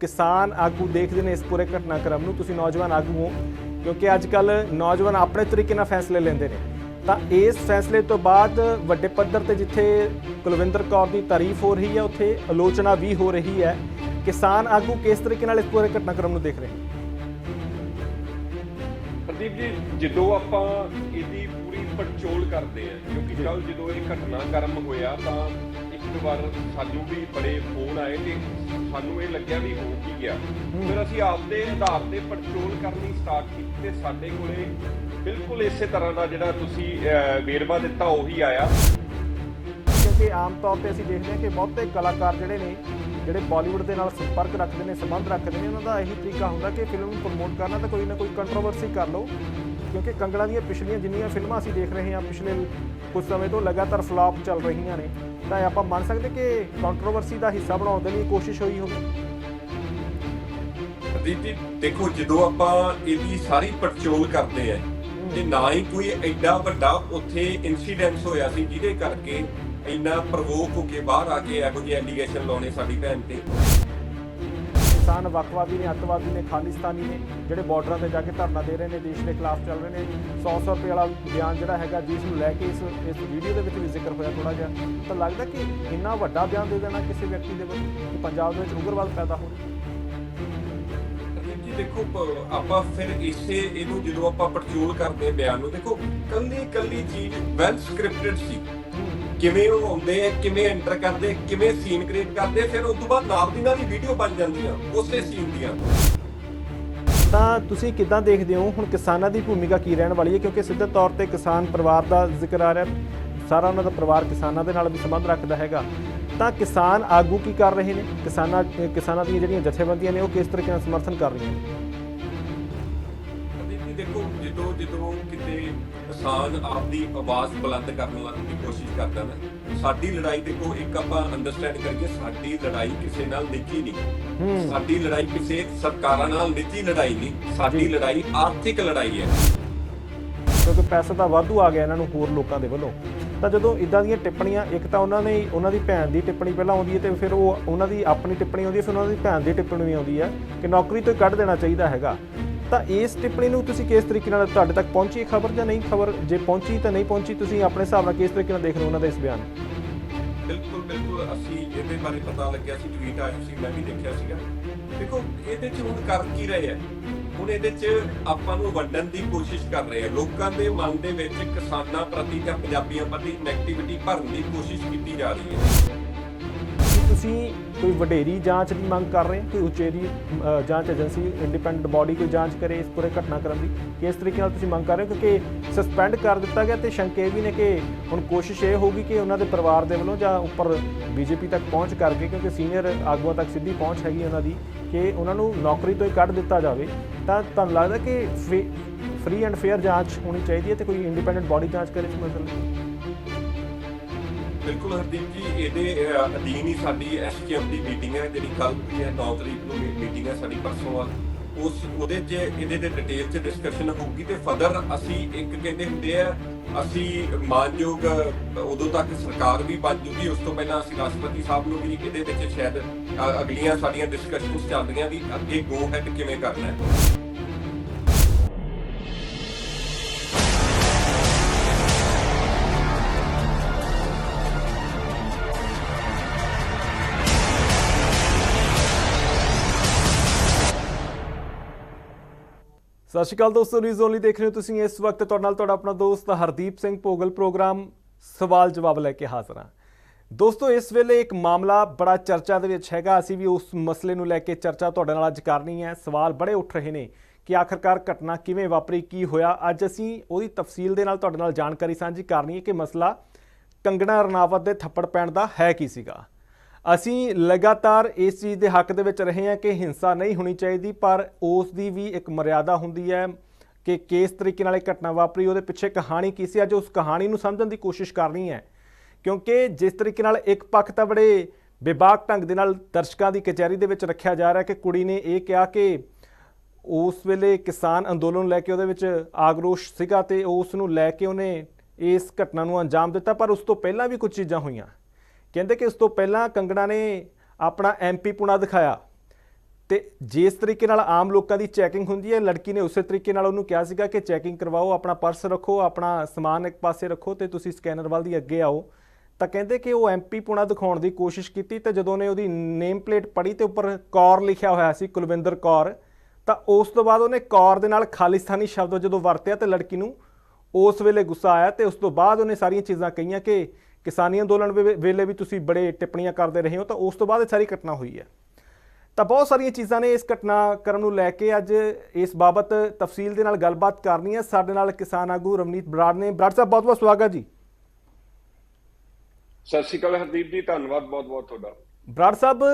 ਕਿਸਾਨ ਆਗੂ ਦੇਖਦੇ ਨੇ ਇਸ ਪੂਰੇ ਘਟਨਾਕ੍ਰਮ ਨੂੰ ਤੁਸੀਂ ਨੌਜਵਾਨ ਆਗੂ ਹੋ ਕਿਉਂਕਿ ਅੱਜ ਕੱਲ ਨੌਜਵਾਨ ਆਪਣੇ ਤਰੀਕੇ ਨਾਲ ਫੈਸਲੇ ਲੈਂਦੇ ਨੇ। ਤਾਂ ਇਸ ਫੈਸਲੇ ਤੋਂ ਬਾਅਦ ਵੱਡੇ ਪੱਧਰ ਤੇ ਜਿੱਥੇ ਕੁਲਵਿੰਦਰ ਕੌਰ ਦੀ ਤਾਰੀਫ ਹੋ ਰਹੀ ਹੈ ਉੱਥੇ ਆਲੋਚਨਾ ਵੀ ਹੋ ਰਹੀ ਹੈ। ਕਿਸਾਨ ਆਗੂ ਕਿਸ ਤਰੀਕੇ ਨਾਲ ਇਸ ਪੂਰੇ ਘਟਨਾਕ੍ਰਮ ਨੂੰ ਦੇਖ ਰਹੇ ਨੇ? ਪ੍ਰਦੀਪ ਜੀ ਜਦੋਂ ਆਪਾਂ ਇਹਦੀ ਪੂਰੀ ਪੜਚੋਲ ਕਰਦੇ ਆ ਕਿਉਂਕਿ ਕੱਲ ਜਦੋਂ ਇਹ ਘਟਨਾ ਕਰਮ ਹੋਇਆ ਤਾਂ ਇੱਕ ਵਾਰ ਸਾਨੂੰ ਵੀ ਬੜੇ ਫੋਨ ਆਏ ਤੇ ਸਾਨੂੰ ਇਹ ਲੱਗਿਆ ਵੀ ਹੋ ਕੀ ਗਿਆ। ਫਿਰ ਅਸੀਂ ਆਪਦੇ ਆਧਾਰ ਤੇ ਪੜਚੋਲ ਕਰਨੀ ਸਟਾਰਟ ਕੀਤੀ ਤੇ ਸਾਡੇ ਕੋਲੇ ਬਿਲਕੁਲ ਇਸੇ ਤਰ੍ਹਾਂ ਦਾ ਜਿਹੜਾ ਤੁਸੀਂ ਵੇਰਵਾ ਦਿੱਤਾ ਉਹੀ ਆਇਆ। ਕਿਉਂਕਿ ਆਮ ਤੌਰ ਤੇ ਅਸੀਂ ਦੇਖਦੇ ਹਾਂ ਕਿ ਬਹੁਤੇ ਕਲਾਕਾਰ ਜਿਹੜੇ ਨੇ, ਜਿਹੜੇ ਬਾਲੀਵੁੱਡ ਦੇ ਨਾਲ ਸੰਪਰਕ ਰੱਖਦੇ ਨੇ, ਸੰਬੰਧ ਰੱਖਦੇ ਨੇ, ਉਹਨਾਂ ਦਾ ਇਹੀ ਤਰੀਕਾ ਹੁੰਦਾ ਕਿ ਫਿਲਮ ਨੂੰ ਪ੍ਰਮੋਟ ਕਰਨਾ ਤਾਂ ਕੋਈ ਨਾ ਕੋਈ ਕੰਟਰੋਵਰਸੀ ਕਰ ਲਓ। ਕਿਉਂਕਿ ਕੰਗਣਾ ਦੀਆਂ ਪਿਛਲੀਆਂ ਜਿੰਨੀਆਂ ਫਿਲਮਾਂ ਅਸੀਂ ਦੇਖ ਰਹੇ ਹਾਂ, ਪਿਛਲੇ ਕੁਝ ਸਮੇਂ ਤੋਂ ਲਗਾਤਾਰ ਫਲਾਪ ਚੱਲ ਰਹੀਆਂ ਨੇ। ਤਾਂ ਆਪਾਂ ਮੰਨ ਸਕਦੇ ਕਿ ਕੰਟਰੋਵਰਸੀ ਦਾ ਹਿੱਸਾ ਬਣਾਉਣ ਦੇ ਲਈ ਕੋਸ਼ਿਸ਼ ਹੋਈ ਹੋਵੇ। ਜੀ ਦੇਖੋ ਜਦੋਂ ਆਪਾਂ ਇਹਦੀ ਸਾਰੀ ਪੜਚੋਲ ਕਰਦੇ ਆ ਤੇ ਨਾ ਹੀ ਕੋਈ ਐਡਾ ਵੱਡਾ ਉੱਥੇ ਇਨਸੀਡੈਂਟ ਹੋਇਆ ਸੀ ਜਿਹਦੇ ਕਰਕੇ ਇੰਨਾ ਪ੍ਰਵੋਕ ਹੋ ਕੇ ਬਾਹਰ ਆ ਕੇ ਇਹੋ ਜਿਹੇ ਐਲੀਗੇਸ਼ਨ ਲਾਉਣੇ ਸਾਡੀ ਭੈਣ ਤੇ। ਕਿਸਾਨ ਵੱਖਵਾਦੀ ਨੇ, ਅੱਤਵਾਦੀ ਨੇ, ਖਾਲਿਸਤਾਨੀ ਨੇ, ਜਿਹੜੇ ਬਾਰਡਰਾਂ ਤੇ ਜਾ ਕੇ ਧਰਨਾ ਦੇ ਰਹੇ ਨੇ, ਦੇਸ਼ ਦੇ ਖਿਲਾਫ ਚੱਲ ਰਹੇ ਨੇ। 100 100 ਰੁਪਏ ਵਾਲਾ ਬਿਆਨ ਜਿਹੜਾ ਹੈਗਾ, ਜਿਸ ਨੂੰ ਲੈ ਕੇ ਇਸ ਇਸ ਵੀਡੀਓ ਦੇ ਵਿੱਚ ਵੀ ਜ਼ਿਕਰ ਹੋਇਆ ਥੋੜਾ ਜਿਹਾ, ਤਾਂ ਲੱਗਦਾ ਕਿ ਇੰਨਾ ਵੱਡਾ ਬਿਆਨ ਦੇ ਦੇਣਾ ਕਿਸੇ ਵਿਅਕਤੀ ਦੇ ਵੱਲੋਂ ਕਿ ਪੰਜਾਬ ਦੇ ਵਿੱਚ ਉਗਰਵਾਦ ਪੈਦਾ ਹੋ ਰਿਹਾ। ਜੀ, ਦੇਖੋ ਆਪਾਂ ਫਿਰ ਇਸੇ, ਇਹਨੂੰ ਜਦੋਂ ਆਪਾਂ ਪੜਚੋਲ ਕਰਦੇ ਬਿਆਨ ਨੂੰ, ਦੇਖੋ ਕੱਲੀ ਕੱਲੀ ਚੀਜ਼ ਵੈਲ ਸਕ੍ਰਿਪਟਡ ਸੀ। ਕਿਵੇਂ ਉਹ ਆਉਂਦੇ ਆ ਕਿਵੇਂ ਐਂਟਰ ਕਰਦੇ ਕਿਵੇਂ ਸੀਨ ਕ੍ਰੀਏਟ ਕਰਦੇ ਫਿਰ ਉਸ ਤੋਂ ਬਾਅਦ ਨਾਲ ਦੀ ਨਾਲ ਹੀ ਵੀਡੀਓ ਬਣ ਜਾਂਦੀਆਂ ਉਸੇ ਸੀਨ ਦੀਆਂ। ਤਾਂ ਤੁਸੀਂ ਕਿੱਦਾਂ ਦੇਖਦੇ ਹੋ? ਹੁਣ ਕਿਸਾਨਾਂ ਦੀ ਭੂਮਿਕਾ ਕੀ ਰਹਿਣ ਵਾਲੀ ਹੈ? ਕਿਉਂਕਿ ਸਿੱਧੇ ਤੌਰ ਤੇ ਕਿਸਾਨ ਪਰਿਵਾਰ ਦਾ ਜ਼ਿਕਰ ਆ ਰਿਹਾ ਸਾਰਾ ਉਹਨਾਂ ਦਾ ਪਰਿਵਾਰ ਕਿਸਾਨਾਂ ਦੇ ਨਾਲ ਵੀ ਸੰਬੰਧ ਰੱਖਦਾ ਹੈਗਾ। ਤਾਂ ਕਿਸਾਨ ਆਗੂ ਕੀ ਕਰ ਰਹੇ ਨੇ? ਕਿਸਾਨਾਂ ਕਿਸਾਨਾਂ ਦੀਆਂ ਜਿਹੜੀਆਂ ਜਥੇਬੰਦੀਆਂ ਨੇ ਉਹ ਕਿਸ ਤਰੀਕੇ ਨਾਲ ਸਮਰਥਨ ਕਰ ਰਹੀਆਂ ਨੇ? ਦੇਖੋ ਜਦੋਂ ਜਦੋਂ ਕਿਤੇ ਕਿਸਾਨ ਆਪਦੀ ਆਵਾਜ਼ ਬੁਲੰਦ ਕਰਨ ਦੀ ਕੋਸ਼ਿਸ਼ ਕਰਦਾ ਨਾ ਸਾਡੀ ਲੜਾਈ ਦੇਖੋ ਇੱਕ ਆਪਾਂ ਅੰਡਰਸਟੈਂਡ ਕਰੀਏ ਸਾਡੀ ਲੜਾਈ ਕਿਸੇ ਨਾਲ ਨਿੱਜੀ ਨਹੀਂ। ਸਾਡੀ ਲੜਾਈ ਕਿਸੇ ਸਰਕਾਰਾਂ ਨਾਲ ਨਿੱਜੀ ਲੜਾਈ ਨਹੀਂ। ਸਾਡੀ। ਲੜਾਈ ਆਰਥਿਕ ਲੜਾਈ ਹੈ। ਕਿਉਂਕਿ ਪੈਸਾ ਤਾਂ ਵਾਧੂ ਆ ਗਿਆ ਇਹਨਾਂ ਨੂੰ ਹੋਰ ਲੋਕਾਂ ਦੇ ਵੱਲੋਂ। ਤਾਂ ਜਦੋਂ ਇਦਾਂ ਦੀਆਂ ਟਿੱਪਣੀਆਂ ਇੱਕ ਤਾਂ ਉਹਨਾਂ ਨੇ ਉਹਨਾਂ ਦੀ ਭੈਣ ਦੀ ਟਿੱਪਣੀ ਪਹਿਲਾਂ ਆਉਂਦੀ ਹੈ ਤੇ ਫਿਰ ਉਹ ਉਹਨਾਂ ਦੀ ਆਪਣੀ ਟਿੱਪਣੀ ਆਉਂਦੀ ਹੈ ਫਿਰ ਉਹਨਾਂ ਦੀ ਭੈਣ ਦੀ ਟਿੱਪਣੀ ਵੀ ਆਉਂਦੀ ਹੈ ਕਿ ਨੌਕਰੀ ਤੋਂ ਕੱਢ ਦੇਣਾ ਚਾਹੀਦਾ ਹੈਗਾ। ਤਾਂ ਇਸ ਟਿੱਪਣੀ ਨੂੰ ਤੁਸੀਂ ਕਿਸ ਤਰੀਕੇ ਨਾਲ ਤੁਹਾਡੇ ਤੱਕ ਪਹੁੰਚੀ ਖਬਰ ਜਾਂ ਨਹੀਂ? ਖਬਰ ਜੇ ਪਹੁੰਚੀ ਤਾਂ ਨਹੀਂ ਪਹੁੰਚੀ, ਤੁਸੀਂ ਆਪਣੇ ਹਿਸਾਬ ਨਾਲ ਕਿਸ ਤਰੀਕੇ ਨਾਲ ਦੇਖ ਰਹੇ ਹੋ ਉਹਨਾਂ ਦਾ ਇਸ ਬਿਆਨ ਬਿਲਕੁਲ ਬਿਲਕੁਲ। ਅਸੀਂ ਇਹਦੇ ਬਾਰੇ ਪਤਾ ਲੱਗਿਆ ਸੀ ਟਵੀਟ ਆਇਆ ਸੀ, ਮੈਂ ਵੀ ਦੇਖਿਆ ਸੀਗਾ। ਦੇਖੋ, ਇਹਦੇ 'ਚ ਹੁਣ ਕਰ ਕੀ ਰਹੇ ਆ? ਹੁਣ ਇਹਦੇ 'ਚ ਆਪਾਂ ਨੂੰ ਵੰਡਣ ਦੀ ਕੋਸ਼ਿਸ਼ ਕਰ ਰਹੇ ਆ। ਲੋਕਾਂ ਦੇ ਮਨ ਦੇ ਵਿੱਚ ਕਿਸਾਨਾਂ ਪ੍ਰਤੀ ਜਾਂ ਪੰਜਾਬੀਆਂ ਪ੍ਰਤੀ ਨੈਗੇਟਿਵਿਟੀ ਭਰਨ ਦੀ ਕੋਸ਼ਿਸ਼ ਕੀਤੀ ਜਾ ਰਹੀ ਹੈ। ਕੀ ਤੁਸੀਂ ਕੋਈ ਵਡੇਰੀ ਜਾਂਚ ਦੀ ਮੰਗ ਕਰ ਰਹੇ ਹੋ? ਕੋਈ ਉਚੇਰੀ ਜਾਂਚ ਏਜੰਸੀ ਇੰਡੀਪੈਂਡੈਂਟ ਬਾਡੀ ਕੋਈ ਜਾਂਚ ਕਰੇ ਇਸ ਪੂਰੇ ਘਟਨਾਕ੍ਰਮ ਦੀ? ਕਿਸ ਤਰੀਕੇ ਨਾਲ ਤੁਸੀਂ ਮੰਗ ਕਰ ਰਹੇ ਹੋ? ਕਿਉਂਕਿ ਸਸਪੈਂਡ ਕਰ ਦਿੱਤਾ ਗਿਆ ਤੇ ਸ਼ੰਕੇ ਇਹ ਵੀ ਨੇ ਕਿ ਹੁਣ ਕੋਸ਼ਿਸ਼ ਇਹ ਹੋਊਗੀ ਕਿ ਉਹਨਾਂ ਦੇ ਪਰਿਵਾਰ ਦੇ ਵੱਲੋਂ ਜਾਂ ਉੱਪਰ ਬੀਜੇਪੀ ਤੱਕ ਪਹੁੰਚ ਕਰਕੇ, ਕਿਉਂਕਿ ਸੀਨੀਅਰ ਆਗੂਆਂ ਤੱਕ ਸਿੱਧੀ ਪਹੁੰਚ ਹੈਗੀ ਉਹਨਾਂ ਦੀ, ਕਿ ਉਹਨਾਂ ਨੂੰ ਨੌਕਰੀ ਤੋਂ ਹੀ ਕੱਢ ਦਿੱਤਾ ਜਾਵੇ। ਤਾਂ ਤੁਹਾਨੂੰ ਲੱਗਦਾ ਕਿ ਫ੍ਰੀ ਐਂਡ ਫੇਅਰ ਜਾਂਚ ਹੋਣੀ ਚਾਹੀਦੀ ਹੈ ਤੇ ਕੋਈ ਇੰਡੀਪੈਂਡੈਂਟ ਬਾਡੀ ਜਾਂਚ ਕਰੇ ਇਸ ਮਸਲੇ ਬਿਲਕੁਲ ਹਰਦੀਪ ਜੀ, ਇਹਦੇ ਅਧੀਨ ਹੀ ਸਾਡੀ ਐਸਕੇਐਮ ਦੀ ਮੀਟਿੰਗ ਹੈ, ਜਿਹੜੀ ਕੱਲ ਹੋਈ ਹੈ 9 ਤਰੀਕ ਨੂੰ ਮੀਟਿੰਗ ਹੈ ਸਾਡੀ ਪਰਸੋਂ ਆ। ਉਸ, ਉਹਦੇ 'ਚ ਇਹਦੇ ਦੇ ਡਿਟੇਲ 'ਚ ਡਿਸਕਸ਼ਨ ਹੋਊਗੀ ਤੇ ਫਰਦਰ ਅਸੀਂ ਇੱਕ ਕਹਿੰਦੇ ਹੁੰਦੇ ਆ, ਅਸੀਂ ਮਾਨਯੋਗ, ਉਦੋਂ ਤੱਕ ਸਰਕਾਰ ਵੀ ਬਣ ਜੂਗੀ, ਉਸ ਤੋਂ ਪਹਿਲਾਂ ਅਸੀਂ ਰਾਸ਼ਟਰਪਤੀ ਸਾਹਿਬ ਨੂੰ ਵੀ ਇਹਦੇ ਵਿੱਚ ਸ਼ਾਇਦ ਅਗਲੀਆਂ ਸਾਡੀਆਂ ਡਿਸਕਸ਼ਨਸ ਚੱਲ ਵੀ ਅੱਗੇ ਗੋ ਹੈਡ ਕਿਵੇਂ ਕਰਨਾ ਹੈ। ਸਤਿ ਸ਼੍ਰੀ ਅਕਾਲ ਦੋਸਤੋ ਨਿਊਜ਼ ਓਨਲੀ ਦੇਖ ਰਹੇ ਹੋ ਤੁਸੀਂ ਇਸ ਵਕਤ। ਤੁਹਾਡੇ ਨਾਲ ਤੁਹਾਡਾ ਆਪਣਾ ਦੋਸਤ ਹਰਦੀਪ ਸਿੰਘ ਭੋਗਲ ਪ੍ਰੋਗਰਾਮ ਸਵਾਲ ਜਵਾਬ ਲੈ ਕੇ ਹਾਜ਼ਰ ਹਾਂ। ਦੋਸਤੋ, ਇਸ ਵੇਲੇ ਇੱਕ ਮਾਮਲਾ ਬੜਾ ਚਰਚਾ ਦੇ ਵਿੱਚ ਹੈਗਾ। ਅਸੀਂ ਵੀ ਉਸ ਮਸਲੇ ਨੂੰ ਲੈ ਕੇ ਚਰਚਾ ਤੁਹਾਡੇ ਨਾਲ ਅੱਜ ਕਰਨੀ ਹੈ। ਸਵਾਲ ਬੜੇ ਉੱਠ ਰਹੇ ਨੇ ਕਿ ਆਖਰਕਾਰ ਘਟਨਾ ਕਿਵੇਂ ਵਾਪਰੀ, ਕੀ ਹੋਇਆ। ਅੱਜ ਅਸੀਂ ਉਹਦੀ ਤਫਸੀਲ ਦੇ ਨਾਲ ਤੁਹਾਡੇ ਨਾਲ ਜਾਣਕਾਰੀ ਸਾਂਝੀ ਕਰਨੀ ਹੈ ਕਿ ਮਸਲਾ ਕੰਗਣਾ ਰਣਾਵਤ ਦੇ ਥੱਪੜ ਪੈਣ ਦਾ ਹੈ ਕੀ ਸੀਗਾ। ਅਸੀਂ ਲਗਾਤਾਰ ਇਸ ਚੀਜ਼ ਦੇ ਹੱਕ ਦੇ ਵਿੱਚ ਰਹੇ ਹਾਂ ਕਿ ਹਿੰਸਾ ਨਹੀਂ ਹੋਣੀ ਚਾਹੀਦੀ, ਪਰ ਉਸ ਦੀ ਵੀ ਇੱਕ ਮਰਿਆਦਾ ਹੁੰਦੀ ਹੈ ਕਿ ਕਿਸ ਤਰੀਕੇ ਨਾਲ ਇਹ ਘਟਨਾ ਵਾਪਰੀ, ਉਹਦੇ ਪਿੱਛੇ ਕਹਾਣੀ ਕੀ ਸੀ? ਅੱਜ ਉਸ ਕਹਾਣੀ ਨੂੰ ਸਮਝਣ ਦੀ ਕੋਸ਼ਿਸ਼ ਕਰਨੀ ਹੈ, ਕਿਉਂਕਿ ਜਿਸ ਤਰੀਕੇ ਨਾਲ ਇੱਕ ਪੱਖ ਤਾਂ ਬੜੇ ਬੇਬਾਕ ਢੰਗ ਦੇ ਨਾਲ ਦਰਸ਼ਕਾਂ ਦੀ ਕਚਹਿਰੀ ਦੇ ਵਿੱਚ ਰੱਖਿਆ ਜਾ ਰਿਹਾ ਕਿ ਕੁੜੀ ਨੇ ਇਹ ਕਿਹਾ ਕਿ ਉਸ ਵੇਲੇ ਕਿਸਾਨ ਅੰਦੋਲਨ ਲੈ ਕੇ ਉਹਦੇ ਵਿੱਚ ਆਗਰੋਸ਼ ਸੀਗਾ ਤੇ ਉਸ ਨੂੰ ਲੈ ਕੇ ਉਹਨੇ ਇਸ ਘਟਨਾ ਨੂੰ ਅੰਜਾਮ ਦਿੱਤਾ, ਪਰ ਉਸ ਤੋਂ ਪਹਿਲਾਂ ਵੀ ਕੁਝ ਚੀਜ਼ਾਂ ਹੋਈਆਂ। ਕਹਿੰਦੇ ਕਿ ਉਸ ਤੋਂ ਪਹਿਲਾਂ ਕੰਗਣਾ ਨੇ ਆਪਣਾ ਐਮਪੀ ਪੁਣਾ ਦਿਖਾਇਆ। ਤੇ ਜਿਸ ਤਰੀਕੇ ਨਾਲ ਆਮ ਲੋਕਾਂ ਦੀ ਚੈਕਿੰਗ ਹੁੰਦੀ ਹੈ, ਲੜਕੀ ਨੇ ਉਸੇ ਤਰੀਕੇ ਨਾਲ ਉਹਨੂੰ ਕਿਹਾ ਸੀਗਾ ਕਿ ਚੈਕਿੰਗ ਕਰਵਾਓ, ਆਪਣਾ ਪਰਸ ਰੱਖੋ, ਆਪਣਾ ਸਮਾਨ ਇੱਕ ਪਾਸੇ ਰੱਖੋ ਤੇ ਤੁਸੀਂ ਸਕੈਨਰ ਵੱਲ ਦੀ ਅੱਗੇ ਆਓ। ਤਾਂ ਕਹਿੰਦੇ ਕਿ ਉਹ ਐਮਪੀ ਪੁਣਾ ਦਿਖਾਉਣ ਦੀ ਕੋਸ਼ਿਸ਼ ਕੀਤੀ ਤੇ ਜਦੋਂ ਨੇ ਉਹਦੀ ਨੇਮ ਪਲੇਟ ਪੜ੍ਹੀ ਤੇ ਉੱਪਰ ਕੌਰ ਲਿਖਿਆ ਹੋਇਆ ਸੀ, ਕੁਲਵਿੰਦਰ ਕੌਰ, ਤਾਂ ਉਸ ਤੋਂ ਬਾਅਦ ਉਹਨੇ ਕੌਰ ਦੇ ਨਾਲ ਖਾਲਿਸਤਾਨੀ ਸ਼ਬਦ ਜਦੋਂ ਵਰਤਿਆ ਤੇ ਲੜਕੀ ਨੂੰ ਉਸ ਵੇਲੇ ਗੁੱਸਾ ਆਇਆ ਤੇ ਉਸ ਤੋਂ ਬਾਅਦ ਉਹਨੇ ਸਾਰੀਆਂ ਚੀਜ਼ਾਂ ਕਹੀਆਂ ਕਿ ਕਿਸਾਨੀ ਅੰਦੋਲਨ ਵੇਲੇ ਵੀ ਤੁਸੀਂ ਬੜੇ ਟਿੱਪਣੀਆਂ ਕਰਦੇ ਰਹੇ ਹੋ ਤਾਂ ਉਸ ਤੋਂ ਬਾਅਦ ਇਹ ਸਾਰੀ ਘਟਨਾ ਹੋਈ ਹੈ। ਤਾਂ ਬਹੁਤ ਸਾਰੀਆਂ ਚੀਜ਼ਾਂ ਨੇ ਇਸ ਘਟਨਾਕ੍ਰਮ ਨੂੰ ਲੈ ਕੇ ਅੱਜ ਇਸ ਬਾਬਤ ਤਫਸੀਲ ਦੇ ਨਾਲ ਗੱਲਬਾਤ ਕਰਨੀ ਹੈ। ਸਾਡੇ ਨਾਲ ਕਿਸਾਨ ਆਗੂ ਰਵਨੀਤ ਬਰਾੜ ਨੇ। ਬਰਾੜ ਸਾਹਿਬ ਬਹੁਤ ਬਹੁਤ ਸਵਾਗਤ ਜੀ। ਸਤਿ ਸ਼੍ਰੀ ਅਕਾਲ ਹਰਦੀਪ ਜੀ ਧੰਨਵਾਦ ਬਹੁਤ ਬਹੁਤ ਤੁਹਾਡਾ। ਬਰਾੜ ਸਾਹਿਬ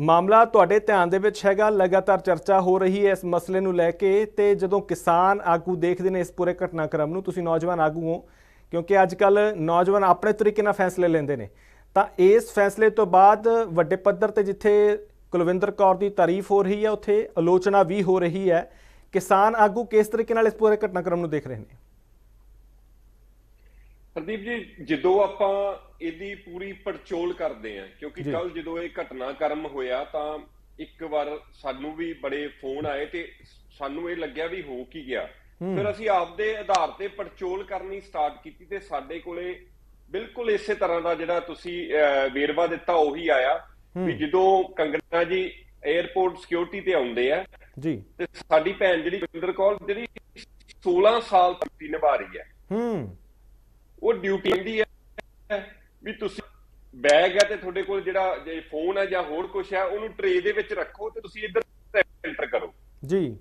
ਮਾਮਲਾ ਤੁਹਾਡੇ ਧਿਆਨ ਦੇ ਵਿੱਚ ਹੈਗਾ ਲਗਾਤਾਰ ਚਰਚਾ ਹੋ ਰਹੀ ਹੈ ਇਸ ਮਸਲੇ ਨੂੰ ਲੈ ਕੇ ਤੇ ਜਦੋਂ ਕਿਸਾਨ ਆਗੂ ਦੇਖਦੇ ਨੇ ਇਸ ਪੂਰੇ ਘਟਨਾਕ੍ਰਮ ਨੂੰ ਤੁਸੀਂ ਨੌਜਵਾਨ ਆਗੂ ਹੋ ਕਿਉਂਕਿ ਅੱਜ ਕੱਲ ਨੌਜਵਾਨ ਆਪਣੇ ਤਰੀਕੇ ਨਾਲ ਫੈਸਲੇ ਲੈਂਦੇ ਨੇ। ਤਾਂ ਇਸ ਫੈਸਲੇ ਤੋਂ ਬਾਅਦ ਵੱਡੇ ਪੱਧਰ ਤੇ ਜਿੱਥੇ ਕੁਲਵਿੰਦਰ ਕੌਰ ਦੀ ਤਾਰੀਫ ਹੋ ਰਹੀ ਹੈ ਉੱਥੇ ਆਲੋਚਨਾ ਵੀ ਹੋ ਰਹੀ ਹੈ ਕਿਸਾਨ ਆਗੂ ਕਿਸ ਤਰੀਕੇ ਨਾਲ ਇਸ ਪੂਰੇ ਘਟਨਾਕ੍ਰਮ ਨੂੰ ਦੇਖ ਰਹੇ ਨੇ? ਹਰਦੀਪ ਜੀ ਜਦੋਂ ਆਪਾਂ ਇਹਦੀ ਪੂਰੀ ਪੜਚੋਲ ਕਰਦੇ ਆਂ ਕਿਉਂਕਿ। ਕੱਲ ਜਦੋਂ ਇਹ ਘਟਨਾਕ੍ਰਮ ਹੋਇਆ ਤਾਂ ਇੱਕ ਵਾਰ ਸਾਨੂੰ ਵੀ ਬੜੇ ਫੋਨ ਆਏ ਤੇ ਸਾਨੂੰ ਇਹ ਲੱਗਿਆ ਵੀ ਹੋ ਕੀ ਗਿਆ। ਫਿਰ ਅਸੀਂ ਆਪਦੇ ਆਧਾਰ ਤੇ ਪੜਚੋਲ ਕਰਨੀ ਸਟਾਰਟ ਕੀਤੀ ਤੇ ਸਾਡੇ ਕੋਲੇ ਬਿਲਕੁਲ ਇਸੇ ਤਰ੍ਹਾਂ ਦਾ ਜਿਹੜਾ ਤੁਸੀਂ ਵੇਰਵਾ ਦਿੱਤਾ ਉਹੀ ਆਇਆ ਵੀ ਜਦੋਂ ਕੰਗਣਾ ਜੀ 에어ਪੋਰਟ ਸਿਕਿਉਰਿਟੀ ਤੇ ਆਉਂਦੇ ਆ ਜੀ। ਤੇ ਸਾਡੀ ਭੈਣ ਜਿਹੜੀ ਵਿੰਦਰ ਕੌਰ ਜਿਹੜੀ 16 ਸਾਲ ਡਿਊਟੀ ਨਿਭਾ ਰਹੀ ਹੈ। ਹੂੰ। ਉਹ ਡਿਊਟੀ ਹੁੰਦੀ ਹੈ ਵੀ ਤੁਸੀਂ ਬੈਗ ਹੈ ਤੇ ਤੁਹਾਡੇ ਕੋਲ ਜਿਹੜਾ ਜੇ ਫੋਨ ਹੈ ਜਾਂ ਹੋਰ ਕੁਝ ਹੈ ਉਹਨੂੰ ਟਰੇ ਦੇ ਵਿੱਚ ਰੱਖੋ ਤੇ ਤੁਸੀਂ ਇੱਧਰ ਐਂਟਰ ਕਰੋ। ਜੀ।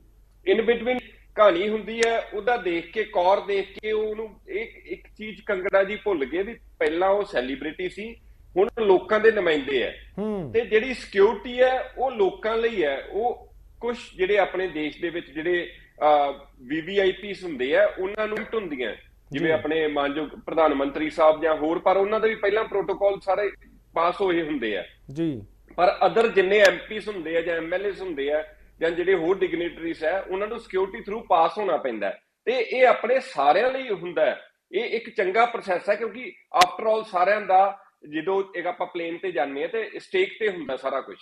ਇਨ ਬਿਟਵੀਨ ਕਹਾਣੀ ਹੁੰਦੀ ਹੈ ਉਹਦਾ ਦੇਖ ਕੇ ਕੌਰ ਦੇਖ ਕੇ ਉਹਨੂੰ ਇੱਕ ਇੱਕ ਚੀਜ਼ ਕੰਗੜਾ ਜੀ ਭੁੱਲ ਗਏ ਵੀ ਪਹਿਲਾਂ ਉਹ ਸੈਲੀਬ੍ਰਿਟੀ ਸੀ ਹੁਣ ਲੋਕਾਂ ਦੇ ਨੁਮਾਇੰਦੇ ਹੈ। ਹੂੰ। ਤੇ ਜਿਹੜੀ ਸਿਕਿਉਰਿਟੀ ਹੈ ਉਹ ਲੋਕਾਂ ਲਈ ਹੈ। ਉਹ ਕੁਝ ਜਿਹੜੇ ਆਪਣੇ ਦੇਸ਼ ਦੇ ਵਿੱਚ ਜਿਹੜੇ ਵੀਵੀਆਈਪੀਸ ਹੁੰਦੇ ਆ ਉਹਨਾਂ ਨੂੰ ਹੁੰਦੀਆਂ ਜਿਵੇਂ ਆਪਣੇ ਮਾਨਯੋਗ ਪ੍ਰਧਾਨ ਮੰਤਰੀ ਸਾਹਿਬ ਜਾਂ ਹੋਰ ਪਰ ਉਹਨਾਂ ਦੇ ਵੀ ਪਹਿਲਾਂ ਪ੍ਰੋਟੋਕਾਲ ਸਾਰੇ ਪਾਸ ਹੋਏ ਹੁੰਦੇ ਆ ਜੀ। ਪਰ ਅਦਰ ਜਿੰਨੇ ਐਮਪੀਸ ਹੁੰਦੇ ਆ ਜਾਂ ਐਮਐਲਏਸ ਹੁੰਦੇ ਆ ਜਾਂ ਜਿਹੜੇ ਹੋਰ ਡਿਗਨਿਟਰੀਜ਼ ਹੈ, ਉਹਨਾਂ ਨੂੰ ਸਿਕਿਉਰਿਟੀ ਥਰੂ ਪਾਸ ਹੋਣਾ ਪੈਂਦਾ ਹੈ। ਤੇ ਇਹ ਆਪਣੇ ਸਾਰਿਆਂ ਲਈ ਹੁੰਦਾ ਹੈ। ਇਹ ਇੱਕ ਚੰਗਾ ਪ੍ਰੋਸੈਸ ਹੈ ਕਿਉਂਕਿ ਆਫਟਰ ਆਲ ਸਾਰਿਆਂ ਦਾ ਜਦੋਂ ਇੱਕ ਆਪਾਂ ਪਲੇਨ ਤੇ ਜਾਂਦੇ ਆ ਤੇ ਸਟੇਕ ਤੇ ਹੁੰਦਾ ਸਾਰਾ ਕੁਝ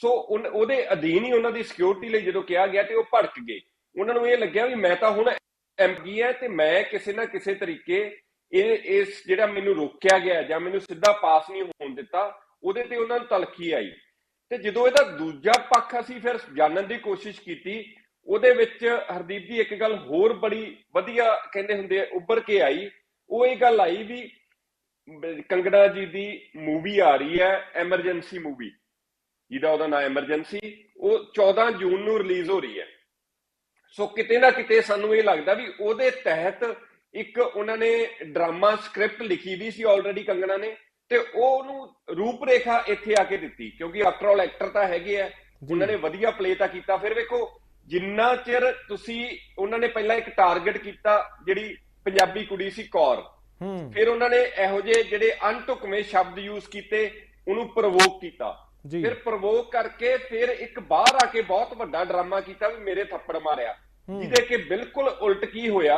ਸੋ ਉਹਦੇ ਅਧੀਨ ਹੀ ਉਹਨਾਂ ਦੀ ਸਿਕਿਉਰਿਟੀ ਲਈ ਜਦੋਂ ਕਿਹਾ ਗਿਆ ਤੇ ਉਹ ਭੜਕ ਗਏ। ਉਹਨਾਂ ਨੂੰ ਇਹ ਲੱਗਿਆ ਵੀ ਮੈਂ ਤਾਂ ਹੁਣ ਐਮਪੀ ਹੈ ਤੇ ਮੈਂ ਕਿਸੇ ਨਾ ਕਿਸੇ ਤਰੀਕੇ ਇਹ, ਇਸ ਜਿਹੜਾ ਮੈਨੂੰ ਰੋਕਿਆ ਗਿਆ ਜਾਂ ਮੈਨੂੰ ਸਿੱਧਾ ਪਾਸ ਨਹੀਂ ਹੋਣ ਦਿੱਤਾ, ਉਹਦੇ ਤੇ ਉਹਨਾਂ ਨੂੰ ਤਲਖੀ ਆਈ। ਤੇ ਜਦੋਂ ਇਹਦਾ ਦੂਜਾ ਪੱਖ ਅਸੀਂ ਫਿਰ ਜਾਣਨ ਦੀ ਕੋਸ਼ਿਸ਼ ਕੀਤੀ, ਉਹਦੇ ਵਿੱਚ ਹਰਦੀਪ ਜੀ ਇੱਕ ਗੱਲ ਹੋਰ ਬੜੀ ਵਧੀਆ ਕਹਿੰਦੇ ਹੁੰਦੇ ਆ, ਉੱਭਰ ਕੇ ਆਈ। ਉਹ ਇਹ ਗੱਲ ਆਈ ਵੀ ਬ- ਕੰਗਣਾ ਜੀ ਦੀ ਮੂਵੀ ਆ ਰਹੀ ਹੈ, ਐਮਰਜੈਂਸੀ ਮੂਵੀ। ਜਿਹਦਾ ਉਹਦਾ ਨਾਮ ਐਮਰਜੈਂਸੀ, ਉਹ 14 ਜੂਨ ਨੂੰ ਰਿਲੀਜ਼ ਹੋ ਰਹੀ ਹੈ। ਸੋ ਕਿਤੇ ਨਾ ਕਿਤੇ ਸਾਨੂੰ ਇਹ ਲੱਗਦਾ ਵੀ ਉਹਦੇ ਤਹਿਤ ਇੱਕ ਉਹਨਾਂ ਨੇ ਡਰਾਮਾ ਸਕ੍ਰਿਪਟ ਲਿਖੀ ਵੀ ਸੀ ਆਲਰੇਡੀ ਕੰਗਣਾ ਨੇ। ਤੇ ਉਹ ਉਹਨੂੰ ਰੂਪਰੇਖਾ ਇੱਥੇ ਆ ਕੇ ਦਿੱਤੀ ਕਿਉਂਕਿ ਆਫਟਰ ਆਲ ਐਕਟਰ ਤਾਂ ਹੈਗੇ ਆ। ਉਹਨਾਂ ਨੇ ਵਧੀਆ ਪਲੇ ਤਾਂ ਕੀਤਾ। ਫਿਰ ਵੇਖੋ ਜਿੰਨਾ ਚਿਰ ਤੁਸੀਂ ਉਹਨਾਂ ਨੇ ਪਹਿਲਾਂ ਇੱਕ ਟਾਰਗੇਟ ਕੀਤਾ ਜਿਹੜੀ ਪੰਜਾਬੀ ਕੁੜੀ ਸੀ ਕੌਰ। ਫਿਰ ਉਹਨਾਂ ਨੇ ਇਹੋ ਜਿਹੇ ਜਿਹੜੇ ਅਣਢੁਕਵੇਂ ਸ਼ਬਦ ਯੂਜ਼ ਕੀਤੇ ਉਹਨੂੰ ਪ੍ਰਵੋਕ ਕੀਤਾ। ਫਿਰ ਪ੍ਰਵੋਕ ਕਰਕੇ ਫਿਰ ਇੱਕ ਬਾਹਰ ਆ ਕੇ ਬਹੁਤ ਵੱਡਾ ਡਰਾਮਾ ਕੀਤਾ ਵੀ ਮੇਰੇ ਥੱਪੜ ਮਾਰਿਆ। ਜਿਹਦੇ ਕਿ ਬਿਲਕੁਲ ਉਲਟ ਕੀ ਹੋਇਆ?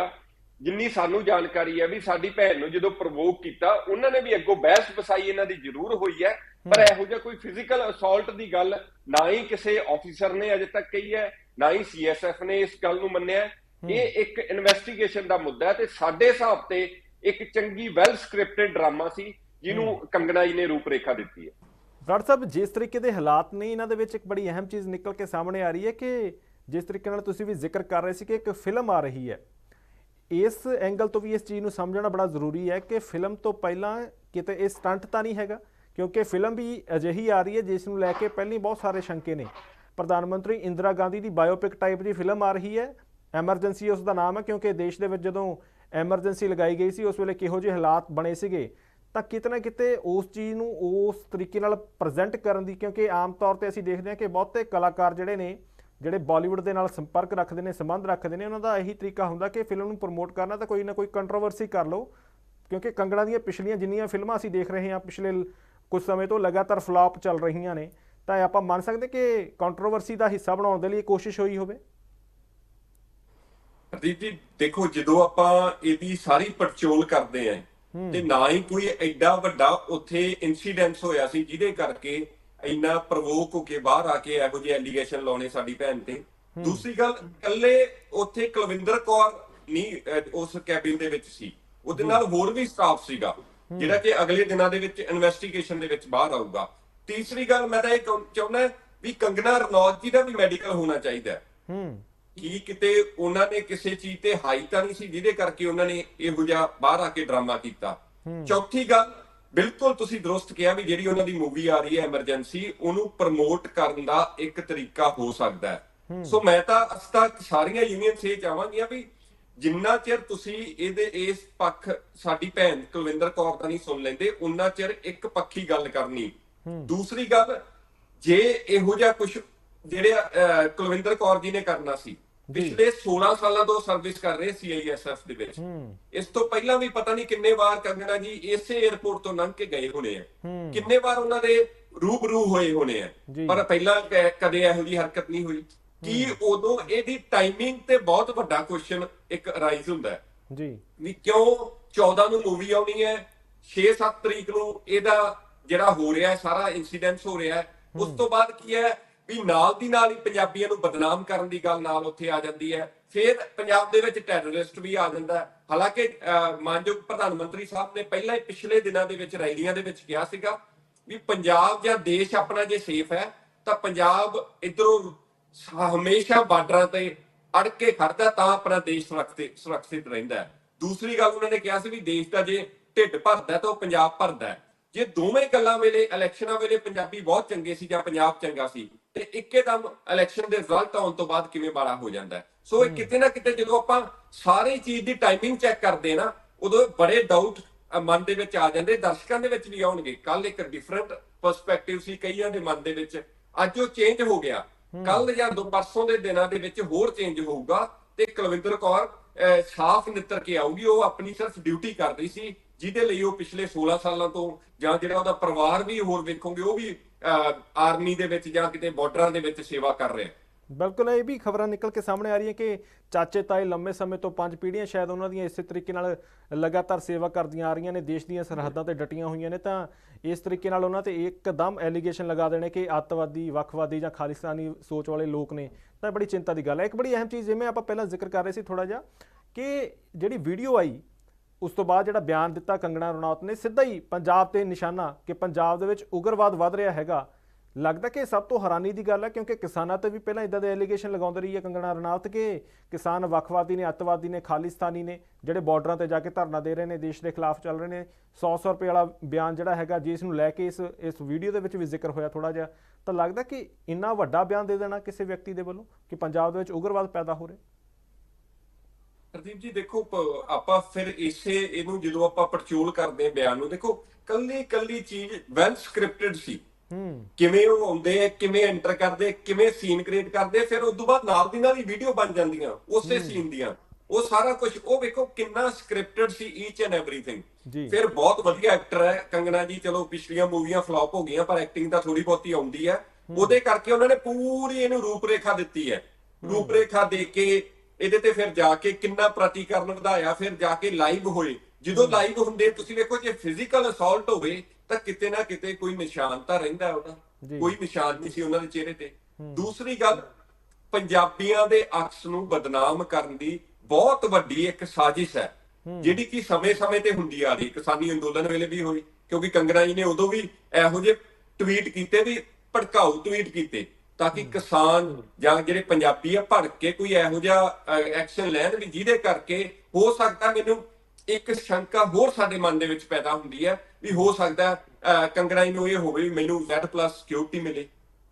ਜਿੰਨੀ ਸਾਨੂੰ ਜਾਣਕਾਰੀ ਹੈ ਵੀ ਸਾਡੀ ਭੈਣ ਨੂੰ ਜਦੋਂ ਪ੍ਰਵੋਕ ਕੀਤਾ ਉਹਨਾਂ ਨੇ ਵੀ ਅੱਗੋਂ ਬਹਿਸ ਬਸਾਈ ਇਹਨਾਂ ਦੀ ਜ਼ਰੂਰ ਹੋਈ ਹੈ। ਪਰ ਇਹੋ ਜਿਹਾ ਕੋਈ ਫਿਜ਼ੀਕਲ ਅਸੌਲਟ ਦੀ ਗੱਲ ਨਾ ਹੀ ਕਿਸੇ ਆਫੀਸਰ ਨੇ ਅਜੇ ਤੱਕ ਕਹੀ ਹੈ ਨਾ ਹੀ ਸੀਐਸਐਫ ਨੇ ਇਸ ਗੱਲ ਨੂੰ ਮੰਨਿਆ। ਇਹ ਇੱਕ ਇਨਵੈਸਟੀਗੇਸ਼ਨ ਦਾ ਮੁੱਦਾ ਹੈ ਤੇ ਸਾਡੇ ਹਿਸਾਬ ਤੇ ਇੱਕ ਚੰਗੀ ਵੈਲ ਸਕ੍ਰਿਪਟਡ ਡਰਾਮਾ ਸੀ ਜਿਹਨੂੰ ਕੰਗਣਾ ਜੀ ਨੇ ਰੂਪਰੇਖਾ ਦਿੱਤੀ ਹੈ। ਬਰਾੜ ਸਾਹਿਬ ਜਿਸ ਤਰੀਕੇ ਦੇ ਹਾਲਾਤ ਨੇ ਇਹਨਾਂ ਦੇ ਵਿੱਚ ਇੱਕ ਬੜੀ ਅਹਿਮ ਚੀਜ਼ ਨਿਕਲ ਕੇ ਸਾਹਮਣੇ ਆ ਰਹੀ ਹੈ ਕਿ ਜਿਸ ਤਰੀਕੇ ਨਾਲ ਤੁਸੀਂ ਵੀ ਜ਼ਿਕਰ ਕਰ ਰਹੇ ਸੀ ਕਿ ਇੱਕ ਫਿਲਮ ਆ ਰਹੀ ਹੈ। ਇਸ ਐਂਗਲ ਤੋਂ ਵੀ ਇਸ ਚੀਜ਼ ਨੂੰ ਸਮਝਣਾ ਬੜਾ ਜ਼ਰੂਰੀ ਹੈ ਕਿ ਫਿਲਮ ਤੋਂ ਪਹਿਲਾਂ ਕਿਤੇ ਇਹ ਸਟੰਟ ਤਾਂ ਨਹੀਂ ਹੈਗਾ, ਕਿਉਂਕਿ ਫਿਲਮ ਵੀ ਅਜਿਹੀ ਆ ਰਹੀ ਹੈ ਜਿਸ ਨੂੰ ਲੈ ਕੇ ਪਹਿਲਾਂ ਹੀ ਬਹੁਤ ਸਾਰੇ ਸ਼ੰਕੇ ਨੇ। ਪ੍ਰਧਾਨ ਮੰਤਰੀ ਇੰਦਰਾ ਗਾਂਧੀ ਦੀ ਬਾਇਓਪਿਕ ਟਾਈਪ ਦੀ ਫਿਲਮ ਆ ਰਹੀ ਹੈ ਐਮਰਜੈਂਸੀ ਉਸ ਦਾ ਨਾਮ ਹੈ, ਕਿਉਂਕਿ ਦੇਸ਼ ਦੇ ਵਿੱਚ ਜਦੋਂ ਐਮਰਜੈਂਸੀ ਲਗਾਈ ਗਈ ਸੀ, ਉਸ ਵੇਲੇ ਕਿਹੋ ਜਿਹੇ ਹਾਲਾਤ ਬਣੇ ਸੀਗੇ, ਤਾਂ ਕਿਤੇ ਨਾ ਕਿਤੇ ਉਸ ਚੀਜ਼ ਨੂੰ ਉਸ ਤਰੀਕੇ ਨਾਲ ਪ੍ਰੈਜ਼ੈਂਟ ਕਰਨ ਦੀ, ਕਿਉਂਕਿ ਆਮ ਤੌਰ ਤੇ ਅਸੀਂ ਦੇਖਦੇ ਹਾਂ ਕਿ ਬਹੁਤੇ ਕਲਾਕਾਰ ਜਿਹੜੇ ਨੇ ਜਿਹੜੇ ਬਾਲੀਵੁੱਡ ਦੇ ਨਾਲ ਸੰਪਰਕ ਰੱਖਦੇ ਨੇ ਸੰਬੰਧ ਰੱਖਦੇ ਨੇ ਉਹਨਾਂ ਦਾ ਇਹੀ ਤਰੀਕਾ ਹੁੰਦਾ ਕਿ ਫਿਲਮ ਨੂੰ ਪ੍ਰਮੋਟ ਕਰਨਾ ਤਾਂ ਕੋਈ ਨਾ ਕੋਈ ਕੰਟਰੋਵਰਸੀ ਕਰ ਲਓ। ਕਿਉਂਕਿ ਕੰਗਣਾ ਦੀਆਂ ਪਿਛਲੀਆਂ ਜਿੰਨੀਆਂ ਫਿਲਮਾਂ ਅਸੀਂ ਦੇਖ ਰਹੇ ਹਾਂ ਪਿਛਲੇ ਕੁਝ ਸਮੇਂ ਤੋਂ ਲਗਾਤਾਰ ਫਲਾਪ ਚੱਲ ਰਹੀਆਂ ਨੇ ਤਾਂ ਇਹ ਆਪਾਂ ਮੰਨ ਸਕਦੇ ਕਿ ਕੰਟਰੋਵਰਸੀ ਦਾ ਹਿੱਸਾ ਬਣਾਉਣ ਦੇ ਲਈ ਕੋਸ਼ਿਸ਼ ਹੋਈ ਹੋਵੇ? ਹਰਦੀਪ ਜੀ ਦੇਖੋ ਜਦੋਂ ਆਪਾਂ ਇਹਦੀ ਸਾਰੀ ਪੜਚੋਲ ਕਰਦੇ ਆਂ ਤੇ ਨਾ ਹੀ ਕੋਈ ਐਡਾ ਵੱਡਾ ਉੱਥੇ ਇਨਸੀਡੈਂਸ ਹੋਇਆ ਸੀ ਜਿਹਦੇ ਕਰਕੇ ਇੰਨਾ ਪ੍ਰਵੋਕ ਹੋ ਕੇ ਬਾਹਰ ਆ ਕੇ ਇਹੋ ਜਿਹੇ ਐਲੀਗੇਸ਼ਨ ਲਾਉਣੇ ਸਾਡੀ ਭੈਣ ਤੇ। ਦੂਸਰੀ ਗੱਲ ਇਕੱਲੇ ਉੱਥੇ ਕੁਲਵਿੰਦਰ ਕੌਰ ਨਹੀਂ ਉਸ ਕੈਬਿਨ ਦੇ ਵਿੱਚ ਸੀ। ਉਹਦੇ ਨਾਲ ਹੋਰ ਵੀ ਸਟਾਫ ਸੀਗਾ ਜਿਹੜਾ ਕਿ ਅਗਲੇ ਦਿਨਾਂ ਦੇ ਵਿੱਚ ਇਨਵੈਸਟੀਗੇਸ਼ਨ ਦੇ ਵਿੱਚ ਬਾਹਰ ਆਊਗਾ। ਤੀਸਰੀ ਗੱਲ ਮੈਂ ਤਾਂ ਇਹ ਚਾਹੁੰਦਾ ਵੀ ਕੰਗਨਾ ਰਣੌਤ ਜੀ ਦਾ ਵੀ ਮੈਡੀਕਲ ਹੋਣਾ ਚਾਹੀਦਾ ਹੂੰ। ਕੀ ਕਿਤੇ ਉਹਨਾਂ ਨੇ ਕਿਸੇ ਚੀਜ਼ ਤੇ ਹਾਈ ਤਾਂ ਨਹੀਂ ਸੀ ਜਿਹਦੇ ਕਰਕੇ ਉਹਨਾਂ ਨੇ ਇਹੋ ਜਿਹਾ ਬਾਹਰ ਆ ਕੇ ਡਰਾਮਾ ਕੀਤਾ। ਚੌਥੀ ਗੱਲ ਬਿਲਕੁਲ ਤੁਸੀਂ ਦਰੁਸਤ ਕਿਹਾ ਵੀ ਜਿਹੜੀ ਉਹਨਾਂ ਦੀ ਮੂਵੀ ਆ ਰਹੀ ਹੈ ਐਮਰਜੈਂਸੀ ਉਹਨੂੰ ਪ੍ਰਮੋਟ ਕਰਨ ਦਾ ਇੱਕ ਤਰੀਕਾ ਹੋ ਸਕਦਾ ਹੈ। ਸੋ ਮੈਂ ਤਾਂ ਅਸ ਤੱਕ ਸਾਰੀਆਂ ਯੂਨੀਅਨਸ ਇਹ ਚਾਹਾਂਗੀਆਂ ਵੀ ਜਿੰਨਾ ਚਿਰ ਤੁਸੀਂ ਇਹਦੇ ਇਸ ਪੱਖ ਸਾਡੀ ਭੈਣ ਕੁਲਵਿੰਦਰ ਕੌਰ ਦਾ ਨਹੀਂ ਸੁਣ ਲੈਂਦੇ ਉਨਾ ਚਿਰ ਇੱਕ ਪੱਖੀ ਗੱਲ ਕਰਨੀ। ਦੂਸਰੀ ਗੱਲ ਜੇ ਇਹੋ ਜਿਹਾ ਕੁਝ ਜਿਹੜੇ ਕੁਲਵਿੰਦਰ ਕੌਰ ਜੀ ਨੇ ਕਰਨਾ ਸੀ ਪਿਛਲੇ 16 ਸਾਲਾਂ ਤੋਂ ਸਰਵਿਸ ਕਰ ਰਹੇ ਸੀਆਈਐਸਐਫ ਦੇ ਵਿੱਚ। ਇਸ ਤੋਂ ਪਹਿਲਾਂ ਵੀ ਪਤਾ ਨਹੀਂ ਕਿੰਨੇ ਵਾਰ ਕੰਗਣਾ ਜੀ ਇਸੇ 에ਅਰਪੋਰਟ ਤੋਂ ਲੰਘ ਕੇ ਗਏ ਹੋਣੇ ਆ। ਕਿੰਨੇ ਵਾਰ ਉਹਨਾਂ ਦੇ ਰੂਬਰੂ ਹੋਏ ਹੋਣੇ ਆ। ਜੀ। ਪਰ ਪਹਿਲਾਂ ਕਦੇ ਇਹੋ ਜਿਹੀ ਹਰਕਤ ਨਹੀਂ ਹੋਈ। ਕੀ ਉਦੋਂ ਇਹਦੀ ਟਾਈਮਿੰਗ ਤੇ ਬਹੁਤ ਵੱਡਾ ਕੁਐਸਚਨ ਇੱਕ ਰਾਈਜ਼ ਹੁੰਦਾ ਹੈ। ਜੀ। ਵੀ ਕਿਉਂ 14 ਨੂੰ ਮੂਵੀ ਆਉਣੀ ਹੈ 6-7 ਤਰੀਕ ਨੂੰ ਇਹਦਾ ਜਿਹੜਾ ਹੋ ਰਿਹਾ ਹੈ ਸਾਰਾ ਇਨਸੀਡੈਂਟਸ ਹੋ ਰਿਹਾ ਹੈ ਉਸ ਤੋਂ ਬਾਅਦ ਕੀ ਹੈ ਵੀ ਨਾਲ ਦੀ ਨਾਲ ਹੀ ਪੰਜਾਬੀਆਂ ਨੂੰ ਬਦਨਾਮ ਕਰਨ ਦੀ ਗੱਲ ਨਾਲ ਉੱਥੇ ਆ ਜਾਂਦੀ ਹੈ। ਫਿਰ ਪੰਜਾਬ ਦੇ ਵਿੱਚ ਟੈਰਰਿਸਟ ਵੀ ਆ ਜਾਂਦਾ ਹੈ। ਹਾਲਾਂਕਿ ਅਹ, ਮਾਨਯੋਗ ਪ੍ਰਧਾਨ ਮੰਤਰੀ ਸਾਹਿਬ ਨੇ ਪਹਿਲਾਂ ਹੀ ਪਿਛਲੇ ਦਿਨਾਂ ਦੇ ਵਿੱਚ ਰੈਲੀਆਂ ਦੇ ਵਿੱਚ ਕਿਹਾ ਸੀਗਾ ਵੀ ਪੰਜਾਬ ਜਾਂ ਦੇਸ਼ ਆਪਣਾ ਜੇ ਸੇਫ ਹੈ ਤਾਂ ਪੰਜਾਬ ਇਧਰੋਂ ਹਮੇਸ਼ਾ ਬਾਰਡਰਾਂ ਤੇ ਅੜ ਕੇ ਖੜਦਾ ਤਾਂ ਆਪਣਾ ਦੇਸ਼ ਸੁਰੱਖਿਅਤ ਸੁਰੱਖਿਅਤ ਰਹਿੰਦਾ ਹੈ। ਦੂਸਰੀ ਗੱਲ ਉਹਨਾਂ ਨੇ ਕਿਹਾ ਸੀ ਵੀ ਦੇਸ਼ ਦਾ ਜੇ ਢਿੱਡ ਭਰਦਾ ਤਾਂ ਉਹ ਪੰਜਾਬ ਭਰਦਾ ਜੇ ਦੋਵੇਂ ਗੱਲਾਂ ਵੇਲੇ ਇਲੈਕਸ਼ਨਾਂ ਵੇਲੇ ਪੰਜਾਬੀ ਬਹੁਤ ਚੰਗੇ ਸੀ ਜਾਂ ਪੰਜਾਬ ਚੰਗਾ ਸੀ ਤੇ ਇੱਕੇਦਮ ਇਲੈਕਸ਼ਨ ਦੇ ਰਿਜ਼ਲਟ ਆਉਣ ਤੋਂ ਬਾਅਦ ਕਿਵੇਂ ਮਾੜਾ ਹੋ ਜਾਂਦਾ ਸੋ ਇਹ ਕਿਤੇ ਨਾ ਕਿਤੇ ਜਦੋਂ ਆਪਾਂ ਸਾਰੇ ਚੀਜ਼ ਦੀ ਟਾਈਮਿੰਗ ਚੈੱਕ ਕਰਦੇ ਨਾ ਉਦੋਂ ਬੜੇ ਡਾਊਟ ਮਨ ਦੇ ਵਿੱਚ ਆ ਜਾਂਦੇ ਦਰਸ਼ਕਾਂ ਦੇ ਵਿੱਚ ਵੀ ਆਉਣਗੇ। ਕੱਲ ਇੱਕ ਡਿਫਰੈਂਟ ਪਰਸਪੈਕਟਿਵ ਸੀ ਕਈਆਂ ਦੇ ਮਨ ਦੇ ਵਿੱਚ। ਅੱਜ ਉਹ ਚੇਂਜ ਹੋ ਗਿਆ। ਕੱਲ ਜਾਂ ਦੋ ਪਰਸੋਂ ਦੇ ਦਿਨਾਂ ਦੇ ਵਿੱਚ ਹੋਰ ਚੇਂਜ ਹੋਊਗਾ ਤੇ ਕੁਲਵਿੰਦਰ ਕੌਰ ਸਾਫ਼ ਨਿੱਤਰ ਕੇ ਆਊਗੀ। ਉਹ ਆਪਣੀ ਸਿਰਫ ਡਿਊਟੀ ਕਰ ਰਹੀ ਸੀ ਜਿਹਦੇ ਲਈ ਉਹ ਪਿਛਲੇ 16 ਸਾਲਾਂ ਤੋਂ ਜਾਂ ਜਿਹੜਾ ਉਹਦਾ ਪਰਿਵਾਰ ਵੀ ਹੋਰ ਵੇਖੋਗੇ ਉਹ ਵੀ ਆਰਮੀ ਦੇ ਵਿੱਚ ਜਾਂ ਕਿਤੇ ਬਾਰਡਰਾਂ ਦੇ ਵਿੱਚ ਸੇਵਾ ਕਰ ਰਿਹਾ। ਬਿਲਕੁਲ, ਇਹ ਵੀ ਖਬਰਾਂ ਨਿਕਲ ਕੇ ਸਾਹਮਣੇ ਆ ਰਹੀਆਂ ਕਿ ਚਾਚੇ ਤਾਏ ਲੰਮੇ ਸਮੇਂ ਤੋਂ ਪੰਜ ਪੀੜ੍ਹੀਆਂ ਸ਼ਾਇਦ ਉਹਨਾਂ ਦੀਆਂ ਇਸੇ ਤਰੀਕੇ ਨਾਲ ਲਗਾਤਾਰ ਸੇਵਾ ਕਰਦੀਆਂ ਆ ਰਹੀਆਂ ਨੇ, ਦੇਸ਼ ਦੀਆਂ ਸਰਹੱਦਾਂ ਤੇ ਡਟੀਆਂ ਹੋਈਆਂ ਨੇ, ਤਾਂ ਇਸ ਤਰੀਕੇ ਨਾਲ ਉਹਨਾਂ ਤੇ ਇੱਕਦਮ ਐਲੀਗੇਸ਼ਨ ਲਗਾ ਦੇਣੇ ਕਿ ਅੱਤਵਾਦੀ, ਵੱਖਵਾਦੀ ਜਾਂ ਖਾਲਿਸਤਾਨੀ ਸੋਚ ਵਾਲੇ ਲੋਕ ਨੇ। ਤਾਂ ਬੜੀ ਚਿੰਤਾ ਦੀ ਗੱਲ ਹੈ। ਇੱਕ ਬੜੀ ਅਹਿਮ ਚੀਜ਼, ਜਿਵੇਂ ਆਪਾਂ ਪਹਿਲਾਂ ਜ਼ਿਕਰ ਕਰ ਰਹੇ ਸੀ ਥੋੜਾ ਜਿਹਾ, ਕਿ ਜਿਹੜੀ ਵੀਡੀਓ ਆਈ ਉਸ ਤੋਂ ਬਾਅਦ ਜਿਹੜਾ ਬਿਆਨ ਦਿੱਤਾ ਕੰਗਣਾ ਰਣੌਤ ਨੇ, ਸਿੱਧਾ ਹੀ ਪੰਜਾਬ ਤੇ ਨਿਸ਼ਾਨਾ ਕਿ ਪੰਜਾਬ ਦੇ ਵਿੱਚ ਉਗਰਵਾਦ ਵੱਧ ਰਿਹਾ ਹੈਗਾ। ਲੱਗਦਾ ਕਿ ਸਭ ਤੋਂ ਹੈਰਾਨੀ ਦੀ ਗੱਲ ਹੈ, ਕਿਉਂਕਿ ਕਿਸਾਨਾਂ ਤੇ ਵੀ ਪਹਿਲਾਂ ਇਦਾਂ ਦੇ ਐਲੀਗੇਸ਼ਨ ਲਗਾਉਂਦੇ ਰਹੀ ਹੈ ਕੰਗਣਾ ਰਣੌਤ ਕਿ। ਕਿਸਾਨ ਵੱਖਵਾਦੀ ਨੇ, ਅੱਤਵਾਦੀ ਨੇ, ਖਾਲਿਸਤਾਨੀ ਨੇ, ਜਿਹੜੇ ਬਾਰਡਰਾਂ ਤੇ ਜਾ ਕੇ ਧਰਨਾ ਦੇ ਰਹੇ ਨੇ, ਦੇਸ਼ ਦੇ ਖਿਲਾਫ ਚੱਲ ਰਹੇ ਨੇ। 100-100 ਰੁਪਏ ਵਾਲਾ ਬਿਆਨ ਜਿਹੜਾ ਹੈਗਾ ਜਿਸ ਨੂੰ ਲੈ ਕੇ ਇਸ ਇਸ ਵੀਡੀਓ ਦੇ ਵਿੱਚ ਵੀ ਜ਼ਿਕਰ ਹੋਇਆ ਥੋੜਾ ਜਿਹਾ, ਤਾਂ ਲੱਗਦਾ ਕਿ ਇੰਨਾ ਵੱਡਾ ਬਿਆਨ ਦੇ ਦੇਣਾ ਕਿਸੇ ਵਿਅਕਤੀ ਦੇ ਵੱਲੋਂ ਕਿ ਪੰਜਾਬ ਦੇ ਵਿੱਚ ਉਗਰਵਾਦ ਪੈਦਾ ਹੋ ਰਿਹਾ। ਪ੍ਰਦੀਪ ਜੀ ਦੇਖੋ ਆਪਾਂ ਫਿਰ ਇਸੇ ਇਹਨੂੰ ਜਦੋਂ ਆਪਾਂ ਪੜਚੋਲ ਕਰਦੇ ਬਿਆਨ ਨੂੰ ਦੇਖੋ ਕੱਲੀ ਕੱਲੀ ਚੀਜ਼ ਵੈਲ ਸਕ੍ਰਿਪਟਡ ਸੀ। ਹੂੰ। ਕਿਵੇਂ ਉਹ ਆਉਂਦੇ ਆ ਕਿਵੇਂ ਐਂਟਰ ਕਰਦੇ ਕਿਵੇਂ ਸੀਨ ਕ੍ਰੀਏਟ ਕਰਦੇ ਫਿਰ ਉਸ ਤੋਂ ਬਾਅਦ ਨਾਲ ਦੀ ਨਾਲ ਹੀ ਵੀਡੀਓ ਬਣ ਜਾਂਦੀਆਂ ਉਸੇ ਸੀਨ ਦੀਆਂ। ਉਹ ਸਾਰਾ ਕੁਝ ਉਹ ਵੇਖੋ ਕਿੰਨਾ ਸਕ੍ਰਿਪਟਡ ਸੀ ਈਚ ਐਂਡ ਐਵਰੀਥਿੰਗ ਫਿਰ ਬਹੁਤ ਵਧੀਆ ਐਕਟਰ ਹੈ ਕੰਗਨਾ ਜੀ ਚਲੋ ਪਿਛਲੀਆਂ ਮੂਵੀਆਂ ਫਲॉप ਹੋ ਗਈਆਂ ਪਰ ਐਕਟਿੰਗ ਤਾਂ ਥੋੜੀ ਬਹੁਤੀ ਆਉਂਦੀ ਹੈ। ਉਹਦੇ ਕਰਕੇ ਉਹਨਾਂ ਨੇ ਪੂਰੀ ਇਹਨੂੰ ਰੂਪਰੇਖਾ ਦਿੱਤੀ ਹੈ। ਰੂਪਰੇਖਾ ਦੇ ਕੇ ਇਹਦੇ ਤੇ ਫਿਰ ਜਾ ਕੇ ਕਿੰਨਾ ਪ੍ਰਤੀਕਰਨ ਵਧਾਇਆ ਫਿਰ ਜਾ ਕੇ ਲਾਈਵ ਹੋਏ। ਜਦੋਂ ਲਾਈਵ ਹੁੰਦੇ ਤੁਸੀਂ ਵੇਖੋ ਜੇ ਫਿਜ਼ੀਕਲ ਅਸੌਲਟ ਹੋਵੇ ਤਾਂ ਕਿਤੇ ਨਾ ਕਿਤੇ ਕੋਈ ਨਿਸ਼ਾਨ ਤਾਂ ਰਹਿੰਦਾ ਉਹਦਾ। ਕੋਈ ਨਿਸ਼ਾਨ ਨਹੀਂ ਸੀ ਉਹਨਾਂ ਦੇ ਚਿਹਰੇ ਤੇ। ਦੂਸਰੀ ਗੱਲ ਪੰਜਾਬੀਆਂ ਦੇ ਅਕਸ ਨੂੰ ਬਦਨਾਮ ਕਰਨ ਦੀ ਬਹੁਤ ਵੱਡੀ ਇੱਕ ਸਾਜ਼ਿਸ਼ ਹੈ। ਜਿਹੜੀ ਕਿ ਸਮੇਂ-ਸਮੇਂ ਤੇ ਹੁੰਦੀ ਆ ਰਹੀ। ਕਿਸਾਨੀ ਅੰਦੋਲਨ ਵੇਲੇ ਵੀ ਹੋਈ ਕਿਉਂਕਿ ਕੰਗਣਾ ਜੀ ਨੇ ਉਦੋਂ ਵੀ ਇਹੋ ਜਿਹੇ ਟਵੀਟ ਕੀਤੇ ਵੀ ਭੜਕਾਊ ਟਵੀਟ ਕੀਤੇ। ਤਾਂ ਕਿ ਕਿਸਾਨ ਜਾਂ ਜਿਹੜੇ ਪੰਜਾਬੀ ਆ ਭੜਕ ਕੇ ਕੋਈ ਇਹੋ ਜਿਹਾ ਐਕਸ਼ਨ ਲੈਣ ਵੀ ਜਿਹਦੇ ਕਰਕੇ ਹੋ ਸਕਦਾ ਮੈਨੂੰ ਇੱਕ ਸ਼ੰਕਾ ਹੋਰ ਸਾਡੇ ਮਨ ਦੇ ਵਿੱਚ ਪੈਦਾ ਹੁੰਦੀ ਹੈ ਵੀ ਹੋ ਸਕਦਾ ਜੀ ਨੂੰ ਇਹ ਹੋਵੇ ਵੀ ਮੈਨੂੰ Z+ ਸਿਕਿਉਰਿਟੀ ਮਿਲੇ।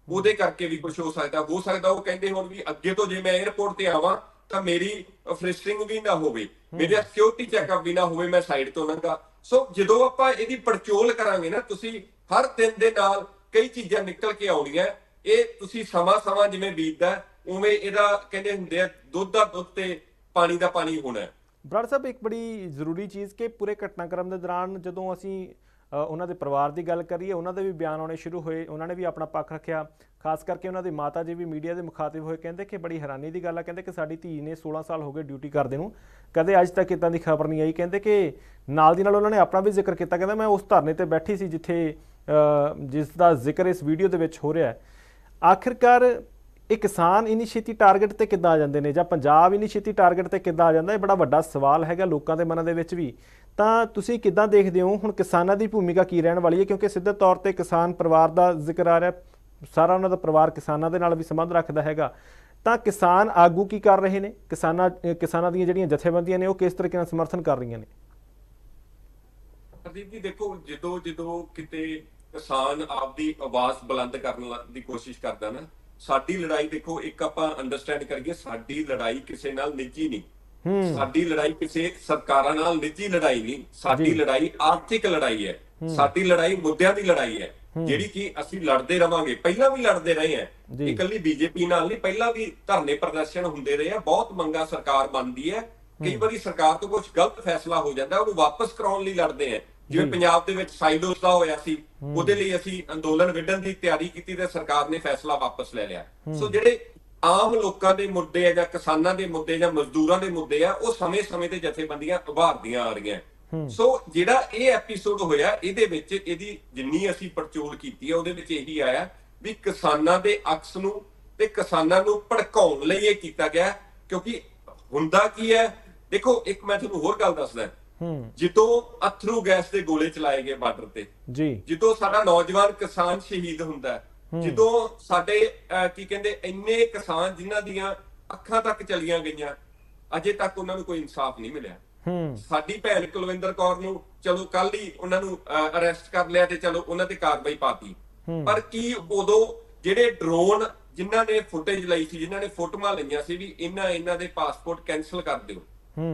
ਉਹਦੇ ਕਰਕੇ ਵੀ ਕੁਝ ਹੋ ਸਕਦਾ। ਹੋ ਸਕਦਾ ਉਹ ਕਹਿੰਦੇ ਹੁਣ ਵੀ ਅੱਗੇ ਤੋਂ ਜੇ ਮੈਂ 에어ਪੋਰਟ ਤੇ ਆਵਾਂ ਤਾਂ ਮੇਰੀ ਫ੍ਰਿਸਟਿੰਗ ਵੀ ਨਾ ਹੋਵੇ। ਮੇਰਾ ਸਿਕਿਉਰਿਟੀ ਚੈੱਕਅਪ ਵੀ ਨਾ ਹੋਵੇ ਮੈਂ ਸਾਈਡ ਤੋਂ ਲੰਘਾ। ਸੋ ਜਦੋਂ ਆਪਾਂ ਇਹਦੀ ਪੜਚੋਲ ਕਰਾਂਗੇ ਨਾ ਤੁਸੀਂ ਹਰ ਦਿਨ ਦੇ ਨਾਲ ਕਈ ਚੀਜ਼ਾਂ ਨਿਕਲ ਕੇ ਆਉਣੀਆਂ। ਇਹ ਤੁਸੀਂ ਸਮਾਂ-ਸਮਾਂ ਜਿਵੇਂ ਬੀਤਦਾ ਉਵੇਂ ਇਹਦਾ ਕਹਿੰਦੇ ਹੁੰਦੇ ਆ, ਦੁੱਧ ਦਾ ਦੁੱਧ ਤੇ ਪਾਣੀ ਦਾ ਪਾਣੀ ਹੋਣਾ ਹੈ। ਸਾਹਿਬ, ਇੱਕ ਬੜੀ ਜ਼ਰੂਰੀ ਚੀਜ਼ ਕਿ ਪੂਰੇ ਘਟਨਾਕ੍ਰਮ ਦੇ ਦੌਰਾਨ ਜਦੋਂ ਅਸੀਂ ਉਹਨਾਂ ਦੇ ਪਰਿਵਾਰ ਦੀ ਗੱਲ ਕਰੀਏ, ਉਹਨਾਂ ਦੇ ਵੀ ਬਿਆਨ ਆਉਣੇ ਸ਼ੁਰੂ ਹੋਏ, ਉਹਨਾਂ ਨੇ ਵੀ ਆਪਣਾ ਪੱਖ ਰੱਖਿਆ। ਖਾਸ ਕਰਕੇ ਉਹਨਾਂ ਦੇ ਮਾਤਾ ਜੀ ਵੀ ਮੀਡੀਆ ਦੇ ਮੁਖਾਤਿਬ ਹੋਏ, ਕਹਿੰਦੇ ਕਿ ਬੜੀ ਹੈਰਾਨੀ ਦੀ ਗੱਲ ਆ, ਕਹਿੰਦੇ ਕਿ ਸਾਡੀ ਧੀ ਨੇ 16 ਸਾਲ ਹੋ ਗਏ ਡਿਊਟੀ ਕਰਦੇ ਨੂੰ। ਕਦੇ ਅੱਜ ਤੱਕ ਇਦਾਂ ਦੀ ਖਬਰ ਨਹੀਂ ਆਈ। ਕਹਿੰਦੇ ਕਿ ਨਾਲ ਦੀ ਨਾਲ ਉਹਨਾਂ ਨੇ ਆਪਣਾ ਵੀ ਜ਼ਿਕਰ ਕੀਤਾ। ਕਹਿੰਦਾ, ਮੈਂ ਉਸ ਧਰਨੇ ਤੇ ਬੈਠੀ ਸੀ ਜਿੱਥੇ ਜਿਸ ਦਾ ਜ਼ਿਕਰ ਇਸ ਵੀਡੀਓ ਦੇ ਵਿੱਚ ਹੋ ਰਿਹਾ ਹੈ। ਆਖਿਰਕਾਰ ਇਹ ਕਿਸਾਨ ਇੰਨੀ ਛੇਤੀ ਟਾਰਗੇਟ ਤੇ ਕਿੱਦਾਂ ਆ ਜਾਂਦੇ ਨੇ ਜਾਂ ਪੰਜਾਬ ਇੰਨੀ ਛੇਤੀ ਟਾਰਗੇਟ ਤੇ ਕਿੱਦਾਂ ਆ ਜਾਂਦਾ, ਇਹ ਬੜਾ ਵੱਡਾ ਸਵਾਲ ਹੈਗਾ ਲੋਕਾਂ ਦੇ ਮਨਾਂ ਦੇ ਵਿੱਚ ਵੀ। ਤਾਂ ਤੁਸੀਂ ਕਿੱਦਾਂ ਦੇਖਦੇ ਹੋ? ਹੁਣ ਕਿਸਾਨਾਂ ਦੀ ਭੂਮਿਕਾ ਕੀ ਰਹਿਣ ਵਾਲੀ ਹੈ? ਕਿਉਂਕਿ ਸਿੱਧੇ ਤੌਰ ਤੇ ਕਿਸਾਨ ਪਰਿਵਾਰ ਦਾ ਜ਼ਿਕਰ ਆ ਰਿਹਾ, ਸਾਰਾ ਉਹਨਾਂ ਦਾ ਪਰਿਵਾਰ ਕਿਸਾਨਾਂ ਦੇ ਨਾਲ ਵੀ ਸੰਬੰਧ ਰੱਖਦਾ ਹੈਗਾ। ਤਾਂ ਕਿਸਾਨ ਆਗੂ ਕੀ ਕਰ ਰਹੇ ਨੇ? ਕਿਸਾਨਾਂ ਕਿਸਾਨਾਂ ਦੀਆਂ ਜਿਹੜੀਆਂ ਜਥੇਬੰਦੀਆਂ ਨੇ, ਉਹ ਕਿਸ ਤਰੀਕੇ ਨਾਲ ਸਮਰਥਨ ਕਰ ਰਹੀਆਂ ਨੇ? ਹਰਦੀਪ ਜੀ, ਦੇਖੋ, ਜਦੋਂ ਜਦੋਂ ਕਿਤੇ ਕਿਸਾਨ ਆਪਦੀ ਆਵਾਜ਼ ਬੁਲੰਦ ਕਰਨ ਦੀ ਕੋਸ਼ਿਸ਼ ਕਰਦਾ ਨਾ ਸਾਡੀ ਲੜਾਈ ਦੇਖੋ ਇੱਕ ਆਪਾਂ ਅੰਡਰਸਟੈਂਡ ਕਰੀਏ ਸਾਡੀ ਲੜਾਈ ਕਿਸੇ ਨਾਲ ਨਿੱਜੀ ਨਹੀਂ। ਸਾਡੀ ਲੜਾਈ ਕਿਸੇ ਸਰਕਾਰਾਂ ਨਾਲ ਨਿੱਜੀ ਲੜਾਈ ਨਹੀਂ। ਸਾਡੀ। ਲੜਾਈ ਆਰਥਿਕ ਲੜਾਈ ਹੈ। ਸਾਡੀ ਲੜਾਈ ਮੁੱਦਿਆਂ ਦੀ ਲੜਾਈ ਹੈ। ਜਿਹੜੀ ਕਿ ਅਸੀਂ ਲੜਦੇ ਰਵਾਂਗੇ ਪਹਿਲਾਂ ਵੀ ਲੜਦੇ ਰਹੇ ਹਾਂ। ਜੀ। ਇਕੱਲੀ ਬੀਜੇਪੀ ਨਾਲ ਨਹੀਂ ਪਹਿਲਾਂ ਵੀ ਧਰਨੇ ਪ੍ਰਦਰਸ਼ਨ ਹੁੰਦੇ ਰਹੇ ਆ। ਬਹੁਤ ਮੰਗਾ ਸਰਕਾਰ ਮੰਨਦੀ ਹੈ। ਕਈ ਵਾਰੀ ਸਰਕਾਰ ਤੋਂ ਕੁਝ ਗਲਤ ਫੈਸਲਾ ਹੋ ਜਾਂਦਾ ਉਹਨੂੰ ਵਾਪਸ ਕਰਾਉਣ ਲਈ ਲੜਦੇ ਆ ਜਿਵੇਂ ਪੰਜਾਬ ਦੇ ਵਿੱਚ ਸਾਈਲੋਸ ਦਾ ਹੋਇਆ ਸੀ ਉਹਦੇ ਲਈ ਅਸੀਂ ਅੰਦੋਲਨ ਵਿੱਢਣ ਦੀ ਤਿਆਰੀ ਕੀਤੀ ਤੇ ਸਰਕਾਰ ਨੇ ਫੈਸਲਾ ਵਾਪਸ ਲੈ ਲਿਆ। ਸੋ ਜਿਹੜੇ ਆਮ ਲੋਕਾਂ ਦੇ ਮੁੱਦੇ ਆ ਜਾਂ ਕਿਸਾਨਾਂ ਦੇ ਮੁੱਦੇ ਜਾਂ ਮਜ਼ਦੂਰਾਂ ਦੇ ਮੁੱਦੇ ਆ ਉਹ ਸਮੇਂ-ਸਮੇਂ ਤੇ ਜਥੇਬੰਦੀਆਂ ਉਭਾਰਦੀਆਂ ਆ ਰਹੀਆਂ। ਸੋ ਜਿਹੜਾ ਇਹ ਐਪੀਸੋਡ ਹੋਇਆ ਇਹਦੇ ਵਿੱਚ ਇਹਦੀ ਜਿੰਨੀ ਅਸੀਂ ਪੜਚੋਲ ਕੀਤੀ ਹੈ ਉਹਦੇ ਵਿੱਚ ਇਹੀ ਆਇਆ ਵੀ ਕਿਸਾਨਾਂ ਦੇ ਅਕਸ ਨੂੰ ਤੇ ਕਿਸਾਨਾਂ ਨੂੰ ਭੜਕਾਉਣ ਲਈ ਇਹ ਕੀਤਾ ਗਿਆ ਕਿਉਂਕਿ ਹੁੰਦਾ ਕੀ ਹੈ? ਦੇਖੋ ਇੱਕ ਮੈਂ ਤੁਹਾਨੂੰ ਹੋਰ ਗੱਲ ਦੱਸਦਾ। ਜਦੋਂ ਅਥਰੂ ਗੈਸ ਦੇ ਗੋਲੇ ਚਲਾਏ ਗਏ ਬਾਰਡਰ ਤੇ ਜੀ। ਜਦੋਂ ਸਾਡਾ ਨੌਜਵਾਨ ਕਿਸਾਨ ਸ਼ਹੀਦ ਹੁੰਦਾ ਜਦੋਂ ਸਾਡੇ ਕੀ ਕਹਿੰਦੇ ਇੰਨੇ ਕਿਸਾਨ ਜਿਨ੍ਹਾਂ ਦੀਆਂ ਅੱਖਾਂ ਤੱਕ ਚਲੀਆਂ ਗਈਆਂ ਅਜੇ ਤੱਕ ਉਹਨਾਂ ਨੂੰ ਕੋਈ ਇਨਸਾਫ ਨਹੀਂ ਮਿਲਿਆ। ਹੂੰ। ਸਾਡੀ ਭੈਣ ਕੁਲਵਿੰਦਰ ਕੌਰ ਨੂੰ ਚਲੋ ਕੱਲ ਹੀ ਉਹਨਾਂ ਨੂੰ ਅਰੈਸਟ ਕਰ ਲਿਆ ਤੇ ਚਲੋ ਉਹਨਾਂ ਤੇ ਕਾਰਵਾਈ ਪਾਤੀ। ਪਰ ਕੀ ਉਦੋਂ ਜਿਹੜੇ ਡਰੋਨ ਜਿਨ੍ਹਾਂ ਨੇ ਫੁਟੇਜ ਲਈ ਸੀ ਜਿਨ੍ਹਾਂ ਨੇ ਫੋਟੋਆਂ ਲਈਆਂ ਸੀ ਵੀ ਇਹਨਾਂ ਇਹਨਾਂ ਦੇ ਪਾਸਪੋਰਟ ਕੈਨਸਲ ਕਰ ਦਿਓ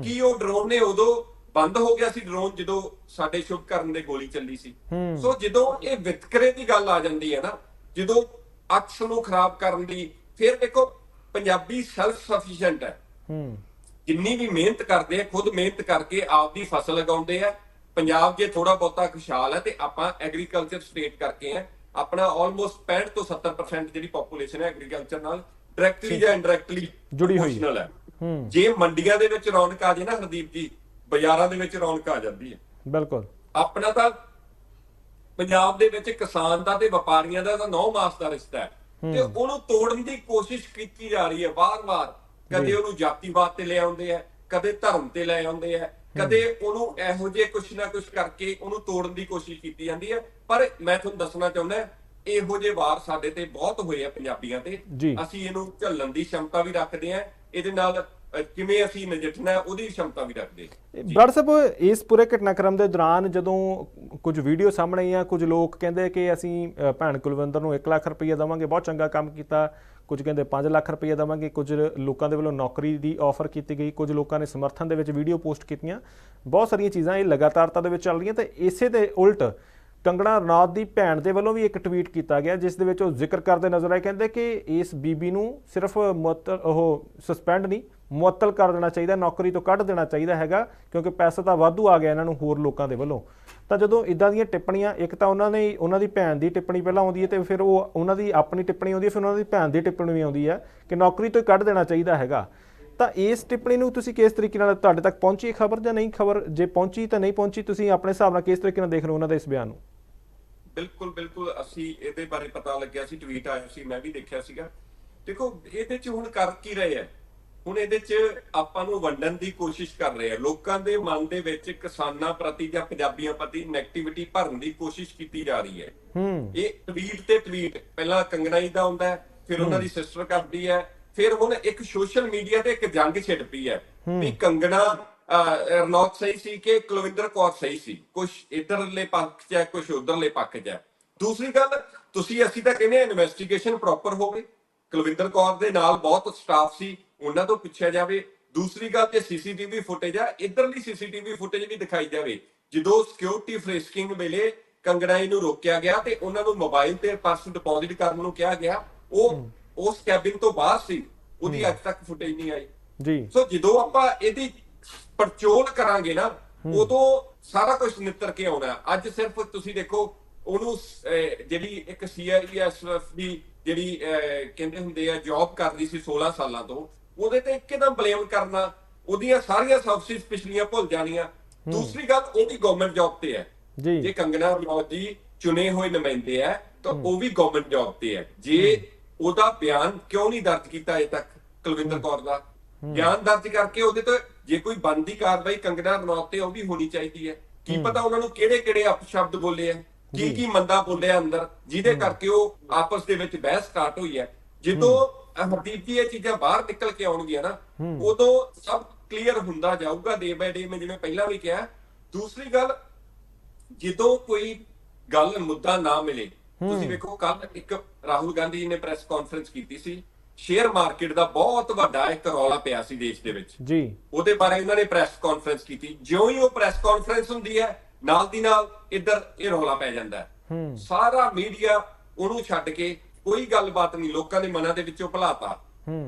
ਕੀ ਉਹ ਡਰੋਨ ਨੇ ਉਦੋਂ ਬੰਦ ਹੋ ਗਿਆ ਸੀ ਡਰੋਨ ਜਦੋਂ ਸਾਡੇ ਸ਼ੁਭ ਕਰਨ ਦੇ ਗੋਲੀ ਚੱਲੀ ਸੀ। ਸੋ ਜਦੋਂ ਇਹ ਵਿਤਕਰੇ ਦੀ ਗੱਲ ਆ ਜਾਂਦੀ ਹੈ ਨਾ ਜਦੋਂ ਅਕਸ ਨੂੰ ਖਰਾਬ ਕਰਨ ਦੀ ਫਿਰ ਦੇਖੋ ਪੰਜਾਬੀ ਸੈਲਫ ਸਫੀਸ਼ੀਐਂਟ ਹੈ। ਜਿੰਨੀ ਵੀ ਮਿਹਨਤ ਕਰਦੇ ਆ ਖੁਦ ਮਿਹਨਤ ਕਰਕੇ ਆਪਦੀ ਫਸਲ ਲਗਾਉਂਦੇ ਆ। ਪੰਜਾਬ ਜੇ ਥੋੜਾ ਬਹੁਤਾ ਖੁਸ਼ਹਾਲ ਹੈ ਤੇ ਆਪਾਂ ਐਗਰੀਕਲਚਰ ਸਟੇਟ ਕਰਕੇ ਆ। ਆਪਣਾ ਆਲਮੋਸਟ 65 ਤੋਂ 70% ਜਿਹੜੀ ਪੋਪੂਲੇਸ਼ਨ ਹੈ ਐਗਰੀਕਲਚਰ ਨਾਲ ਡਾਇਰੈਕਟਲੀ ਜਾਂ ਇਨਡਾਇਰੈਕਟਲੀ ਜੁੜੀ ਹੋਈ। ਹੈ। ਜੇ ਮੰਡੀਆਂ ਦੇ ਵਿੱਚ ਰੌਣਕ ਆ ਜੇ ਨਾ ਹਰਦੀਪ ਜੀ ਬਾਜ਼ਾਰਾਂ ਦੇ ਵਿੱਚ ਰੌਣਕ ਆ ਜਾਂਦੀ ਹੈ। ਬਿਲਕੁਲ। ਆਪਣਾ ਤਾਂ ਪੰਜਾਬ ਦੇ ਵਿੱਚ ਕਿਸਾਨ ਦਾ ਤੇ ਵਪਾਰੀਆਂ ਦਾ ਤਾਂ ਨੌ ਮਾਸ ਦਾ ਰਿਸ਼ਤਾ ਹੈ। ਤੇ ਉਹਨੂੰ ਤੋੜਨ ਦੀ ਕੋਸ਼ਿਸ਼ ਕੀਤੀ ਜਾ ਰਹੀ ਹੈ ਵਾਰ-ਵਾਰ। ਕਦੇ ਉਹਨੂੰ ਜਾਤੀਵਾਦ ਤੇ ਲੈ ਆਉਂਦੇ ਆ ਕਦੇ ਧਰਮ ਤੇ ਲੈ ਆਉਂਦੇ ਆ ਕਦੇ ਉਹਨੂੰ ਇਹੋ ਜਿਹੇ ਕੁਛ ਨਾ ਕੁਛ ਕਰਕੇ ਉਹਨੂੰ ਤੋੜਨ ਦੀ ਕੋਸ਼ਿਸ਼ ਕੀਤੀ ਜਾਂਦੀ ਹੈ। ਪਰ ਮੈਂ ਤੁਹਾਨੂੰ ਦੱਸਣਾ ਚਾਹੁੰਦਾ ਇਹੋ ਜਿਹੇ ਵਾਰ ਸਾਡੇ ਤੇ ਬਹੁਤ ਹੋਏ ਆ ਪੰਜਾਬੀਆਂ ਤੇ। ਅਸੀਂ ਇਹਨੂੰ ਝੱਲਣ ਦੀ ਸ਼ਮਤਾ ਵੀ ਰੱਖਦੇ ਆ ਇਹਦੇ ਨਾਲ ਕਿਵੇਂ ਅਸੀਂ ਨਜਿੱਠਣਾ ਉਹਦੀ ਸ਼ਮਤਾ ਵੀ ਰੱਖਦੇ। ਬੜ ਸਾਹਿਬ ਇਸ ਪੂਰੇ ਘਟਨਾਕ੍ਰਮ ਦੇ ਦੌਰਾਨ ਜਦੋਂ ਕੁਝ ਵੀਡੀਓ ਸਾਹਮਣੇ ਆਈਆਂ ਕੁਝ ਲੋਕ ਕਹਿੰਦੇ ਕਿ ਅਸੀਂ ਭੈਣ ਕੁਲਵਿੰਦਰ ਨੂੰ 1 ਲੱਖ ਰੁਪਏ ਦੇਵਾਂਗੇ ਬਹੁਤ ਚੰਗਾ ਕੰਮ ਕੀਤਾ। ਕੁਝ ਕਹਿੰਦੇ 5 ਲੱਖ ਰੁਪਏ ਦੇਵਾਂਗੇ। ਕੁਝ ਲੋਕਾਂ ਦੇ ਵੱਲੋਂ ਨੌਕਰੀ ਦੀ ਆਫਰ ਕੀਤੀ ਗਈ। ਕੁਝ ਲੋਕਾਂ ਨੇ ਸਮਰਥਨ ਦੇ ਵਿੱਚ ਵੀਡੀਓ ਪੋਸਟ ਕੀਤੀਆਂ। ਬਹੁਤ ਸਾਰੀਆਂ ਚੀਜ਼ਾਂ ਇਹ ਲਗਾਤਾਰਤਾ ਦੇ ਵਿੱਚ ਚੱਲ ਰਹੀਆਂ ਤੇ ਇਸੇ ਦੇ ਉਲਟ ਕੰਗਣਾ ਰਣੌਤ ਦੀ ਭੈਣ ਦੇ ਵੱਲੋਂ ਵੀ ਇੱਕ ਟਵੀਟ ਕੀਤਾ ਗਿਆ ਜਿਸ ਦੇ ਵਿੱਚ ਉਹ ਜ਼ਿਕਰ ਕਰਦੇ ਨਜ਼ਰ ਆਏ ਕਹਿੰਦੇ ਕਿ ਇਸ ਬੀਬੀ ਨੂੰ ਸਿਰਫ ਉਹ ਸਸਪੈਂਡ ਨਹੀਂ ਮੁਅੱਤਲ ਕਰ ਦੇਣਾ ਚਾਹੀਦਾ, ਨੌਕਰੀ ਤੋਂ ਕੱਢ ਦੇਣਾ ਚਾਹੀਦਾ ਹੈਗਾ, ਕਿਉਂਕਿ ਪੈਸਾ ਤਾਂ ਵਾਧੂ ਆ ਗਿਆ ਇਹਨਾਂ ਨੂੰ ਹੋਰ ਲੋਕਾਂ ਦੇ ਵੱਲੋਂ। ਤਾਂ ਜਦੋਂ ਇਦਾਂ ਦੀਆਂ ਟਿੱਪਣੀਆਂ, ਇੱਕ ਤਾਂ ਉਹਨਾਂ ਨੇ, ਉਹਨਾਂ ਦੀ ਭੈਣ ਦੀ ਟਿੱਪਣੀ ਪਹਿਲਾਂ ਆਉਂਦੀ ਹੈ ਤੇ ਫਿਰ ਉਹ ਉਹਨਾਂ ਦੀ ਆਪਣੀ ਟਿੱਪਣੀ ਆਉਂਦੀ ਹੈ, ਫਿਰ ਉਹਨਾਂ ਦੀ ਭੈਣ ਦੀ ਟਿੱਪਣੀ ਵੀ ਆਉਂਦੀ ਹੈ ਕਿ ਨੌਕਰੀ ਤੋਂ ਕੱਢ ਦੇਣਾ ਚਾਹੀਦਾ ਹੈਗਾ। ਤਾਂ ਇਸ ਟਿੱਪਣੀ ਨੂੰ ਤੁਸੀਂ ਕਿਸ ਤਰੀਕੇ ਨਾਲ ਤੁਹਾਡੇ ਤੱਕ ਪਹੁੰਚੀ ਖਬਰ ਜਾਂ ਨਹੀਂ ਖਬਰ? ਜੇ ਪਹੁੰਚੀ ਤਾਂ ਨਹੀਂ ਪਹੁੰਚੀ, ਤੁਸੀਂ ਆਪਣੇ ਹਿਸਾਬ ਨਾਲ ਕਿਸ ਤਰੀਕੇ ਨਾਲ ਦੇਖ ਰਹੇ ਹੋ ਉਹਨਾਂ ਦਾ ਇਸ ਬਿਆਨ ਨੂੰ? ਬਿਲਕੁਲ ਬਿਲਕੁਲ। ਅਸੀਂ ਇਹਦੇ ਬਾਰੇ ਪਤਾ ਲੱਗਿਆ ਸੀ, ਟਵੀਟ ਆਇਆ ਸੀ, ਮੈਂ ਵੀ ਦੇਖਿਆ ਸੀਗਾ। ਦੇਖੋ, ਇਹਦੇ ਚ ਹੁਣ ਕਰ ਕੀ ਰਹੇ ਆ? ਹੁਣ ਇਹਦੇ ਚ ਆਪਾਂ ਨੂੰ ਵੰਡਣ ਦੀ ਕੋਸ਼ਿਸ਼ ਕਰ ਰਹੇ ਆ। ਲੋਕਾਂ ਦੇ ਮਨ ਦੇ ਵਿੱਚ ਕਿਸਾਨਾਂ ਪ੍ਰਤੀ ਜਾਂ ਪੰਜਾਬੀਆਂ ਪ੍ਰਤੀ ਨੈਗੇਟਿਵਿਟੀ ਭਰਨ ਦੀ ਕੋਸ਼ਿਸ਼ ਕੀਤੀ ਜਾ ਰਹੀ ਹੈ। ਹੂੰ। ਇਹ ਟਵੀਟ ਤੇ ਟਵੀਟ ਪਹਿਲਾਂ ਕੰਗਣਾ ਜੀ ਦਾ ਹੁੰਦਾ ਫਿਰ ਉਹਨਾਂ ਦੀ ਸਿਸਟਰ ਕਰਦੀ ਹੈ ਫਿਰ ਹੁਣ ਇੱਕ ਸੋਸ਼ਲ ਮੀਡੀਆ ਤੇ ਇੱਕ ਜੰਗ ਛਿੜ ਪਈ ਹੈ ਵੀ ਕੰਗਣਾ ਰਣੌਤ ਸਹੀ ਸੀ ਕਿ ਕੁਲਵਿੰਦਰ ਕੌਰ ਸਹੀ ਸੀ? ਕੁਝ ਇਧਰਲੇ ਪੱਖ 'ਚ ਹੈ ਕੁਝ ਉਧਰਲੇ ਪੱਖ 'ਚ ਹੈ। ਦੂਸਰੀ ਗੱਲ ਤੁਸੀਂ ਅਸੀਂ ਤਾਂ ਕਹਿੰਦੇ ਆ ਇਨਵੈਸਟੀਗੇਸ਼ਨ ਪ੍ਰੋਪਰ ਹੋਵੇ। ਕੁਲਵਿੰਦਰ ਕੌਰ ਦੇ ਨਾਲ ਬਹੁਤ ਸਟਾਫ ਸੀ ਉਹਨਾਂ ਤੋਂ ਪੁੱਛਿਆ ਜਾਵੇ ਦੂਸਰੀ ਗੱਲ ਤੇ ਸੀਸੀਟੀਵੀ ਫੁਟੇਜ ਆ ਇਧਰਲੀ ਸੀਸੀਟੀਵੀ ਫੁਟੇਜ ਵੀ ਦਿਖਾਈ ਜਾਵੇ। ਜਦੋਂ ਸਿਕਿਉਰਿਟੀ ਫ੍ਰੇਸਕਿੰਗ ਵੇਲੇ ਕੰਗਣਾਈ ਨੂੰ ਰੋਕਿਆ ਗਿਆ ਤੇ ਉਹਨਾਂ ਨੂੰ ਮੋਬਾਈਲ ਤੇ ਪਰਸ ਡਿਪੋਜ਼ਿਟ ਕਰਨ ਨੂੰ ਕਿਹਾ ਗਿਆ ਉਹ ਉਸ ਕੈਬਿਨ ਤੋਂ ਬਾਹਰ ਸੀ ਉਹਦੀ ਅੱਜ ਤੱਕ ਫੁਟੇਜ ਨਹੀਂ ਆਈ। ਜੀ। ਸੋ ਜਦੋਂ ਆਪਾਂ ਇਹਦੀ ਪਰਚੋਲ ਕਰਾਂਗੇ ਨਾ ਉਦੋਂ ਸਾਰਾ ਕੁਝ ਨਿੱਤਰ ਕੇ ਆਉਣਾ। ਅੱਜ ਸਿਰਫ ਤੁਸੀਂ ਦੇਖੋ ਉਹਨੂੰ ਜਿਹੜੀ ਇੱਕ ਸੀਆਈਐਸਐਫ ਦੀ ਜਿਹੜੀ ਕਹਿੰਦੇ ਹੁੰਦੇ ਆ ਜੌਬ ਕਰਦੀ ਸੀ 16 ਸਾਲਾਂ ਤੋਂ ਉਹਦੇ ਤੇ ਇੱਕਦਮ ਬਲੇਮ ਕਰਨਾ ਉਹਦੀਆਂ ਸਾਰੀਆਂ ਸਬਸਿਡੀਜ਼ ਪਿਛਲੀਆਂ ਭੁੱਲ ਜਾਣੀਆਂ। ਦੂਸਰੀ ਗੱਲ ਉਹਦੀ ਗਵਰਨਮੈਂਟ ਜੌਬ ਤੇ ਹੈ। ਜੀ। ਕੰਗਨਾ ਰਣੌਤ ਜੀ ਚੁਣੇ ਹੋਏ ਨੁਮਾਇੰਦੇ ਆ ਤਾਂ ਉਹ ਵੀ ਗਵਰਨਮੈਂਟ ਜੌਬ ਤੇ ਹੈ। ਜੇ ਉਹਦਾ ਬਿਆਨ ਕਿਉਂ ਨਹੀਂ ਦਰਜ ਕੀਤਾ ਅਜੇ ਤੱਕ ਕੁਲਵਿੰਦਰ ਕੌਰ ਦਾ? ਬਿਆਨ ਦਰਜ ਕਰਕੇ ਉਹਦੇ ਤੇ ਜੇ ਕੋਈ ਬੰਦੀ ਕਾਰਵਾਈ ਕੰਗਨਾ ਰਣੌਤ ਤੇ ਉਹ ਵੀ ਹੋਣੀ ਚਾਹੀਦੀ ਹੈ। ਕੀ ਪਤਾ ਉਹਨਾਂ ਨੂੰ ਕਿਹੜੇ ਕਿਹੜੇ ਅਪਸ਼ਬਦ ਬੋਲੇ ਆ ਕੀ ਕੀ ਮੰਦਾ ਬੋਲਿਆ ਅੰਦਰ ਜਿਹਦੇ ਕਰਕੇ ਉਹ ਆਪਸ ਦੇ ਵਿੱਚ ਬਹਿਸ ਸਟਾਰਟ ਹੋਈ ਹੈ। ਜਦੋਂ ਜੀ ਇਹ ਚੀਜ਼ਾਂ ਬਾਹਰ ਨਿਕਲ ਕੇ ਆਉਣਗੀਆਂ ਨਾ ਉਦੋਂ ਸਭ ਕਲੀਅਰ ਹੁੰਦਾ ਜਾਊਗਾ ਡੇ ਬਾਏ ਡੇ ਮੈਂ ਜਿਵੇਂ ਪਹਿਲਾਂ ਵੀ ਕਿਹਾ। ਦੂਸਰੀ ਗੱਲ ਜਦੋਂ ਕੋਈ ਗੱਲ ਮੁੱਦਾ ਨਾ ਮਿਲੇ ਤੁਸੀਂ ਵੇਖੋ ਕੱਲ ਇੱਕ ਰਾਹੁਲ ਗਾਂਧੀ ਜੀ ਨੇ ਪ੍ਰੈਸ ਕਾਨਫਰੰਸ ਕੀਤੀ ਸੀ ਸ਼ੇਅਰ ਮਾਰਕੀਟ ਦਾ ਬਹੁਤ ਵੱਡਾ ਇੱਕ ਰੌਲਾ ਪਿਆ ਸੀ ਦੇਸ਼ ਦੇ ਵਿੱਚ। ਜੀ। ਉਹਦੇ ਬਾਰੇ ਉਹਨਾਂ ਨੇ ਪ੍ਰੈਸ ਕਾਨਫਰੰਸ ਕੀਤੀ। ਜਿਉਂ ਹੀ ਉਹ ਪ੍ਰੈਸ ਕਾਨਫਰੰਸ ਹੁੰਦੀ ਹੈ ਨਾਲ ਦੀ ਨਾਲ ਇੱਧਰ ਇਹ ਰੌਲਾ ਪੈ ਜਾਂਦਾ ਹੈ। ਸਾਰਾ ਮੀਡੀਆ ਉਹਨੂੰ ਛੱਡ ਕੇ ਕੋਈ ਗੱਲਬਾਤ ਨਹੀਂ ਲੋਕਾਂ ਦੇ ਮਨਾਂ ਦੇ ਵਿੱਚੋਂ ਭੁਲਾਤਾ।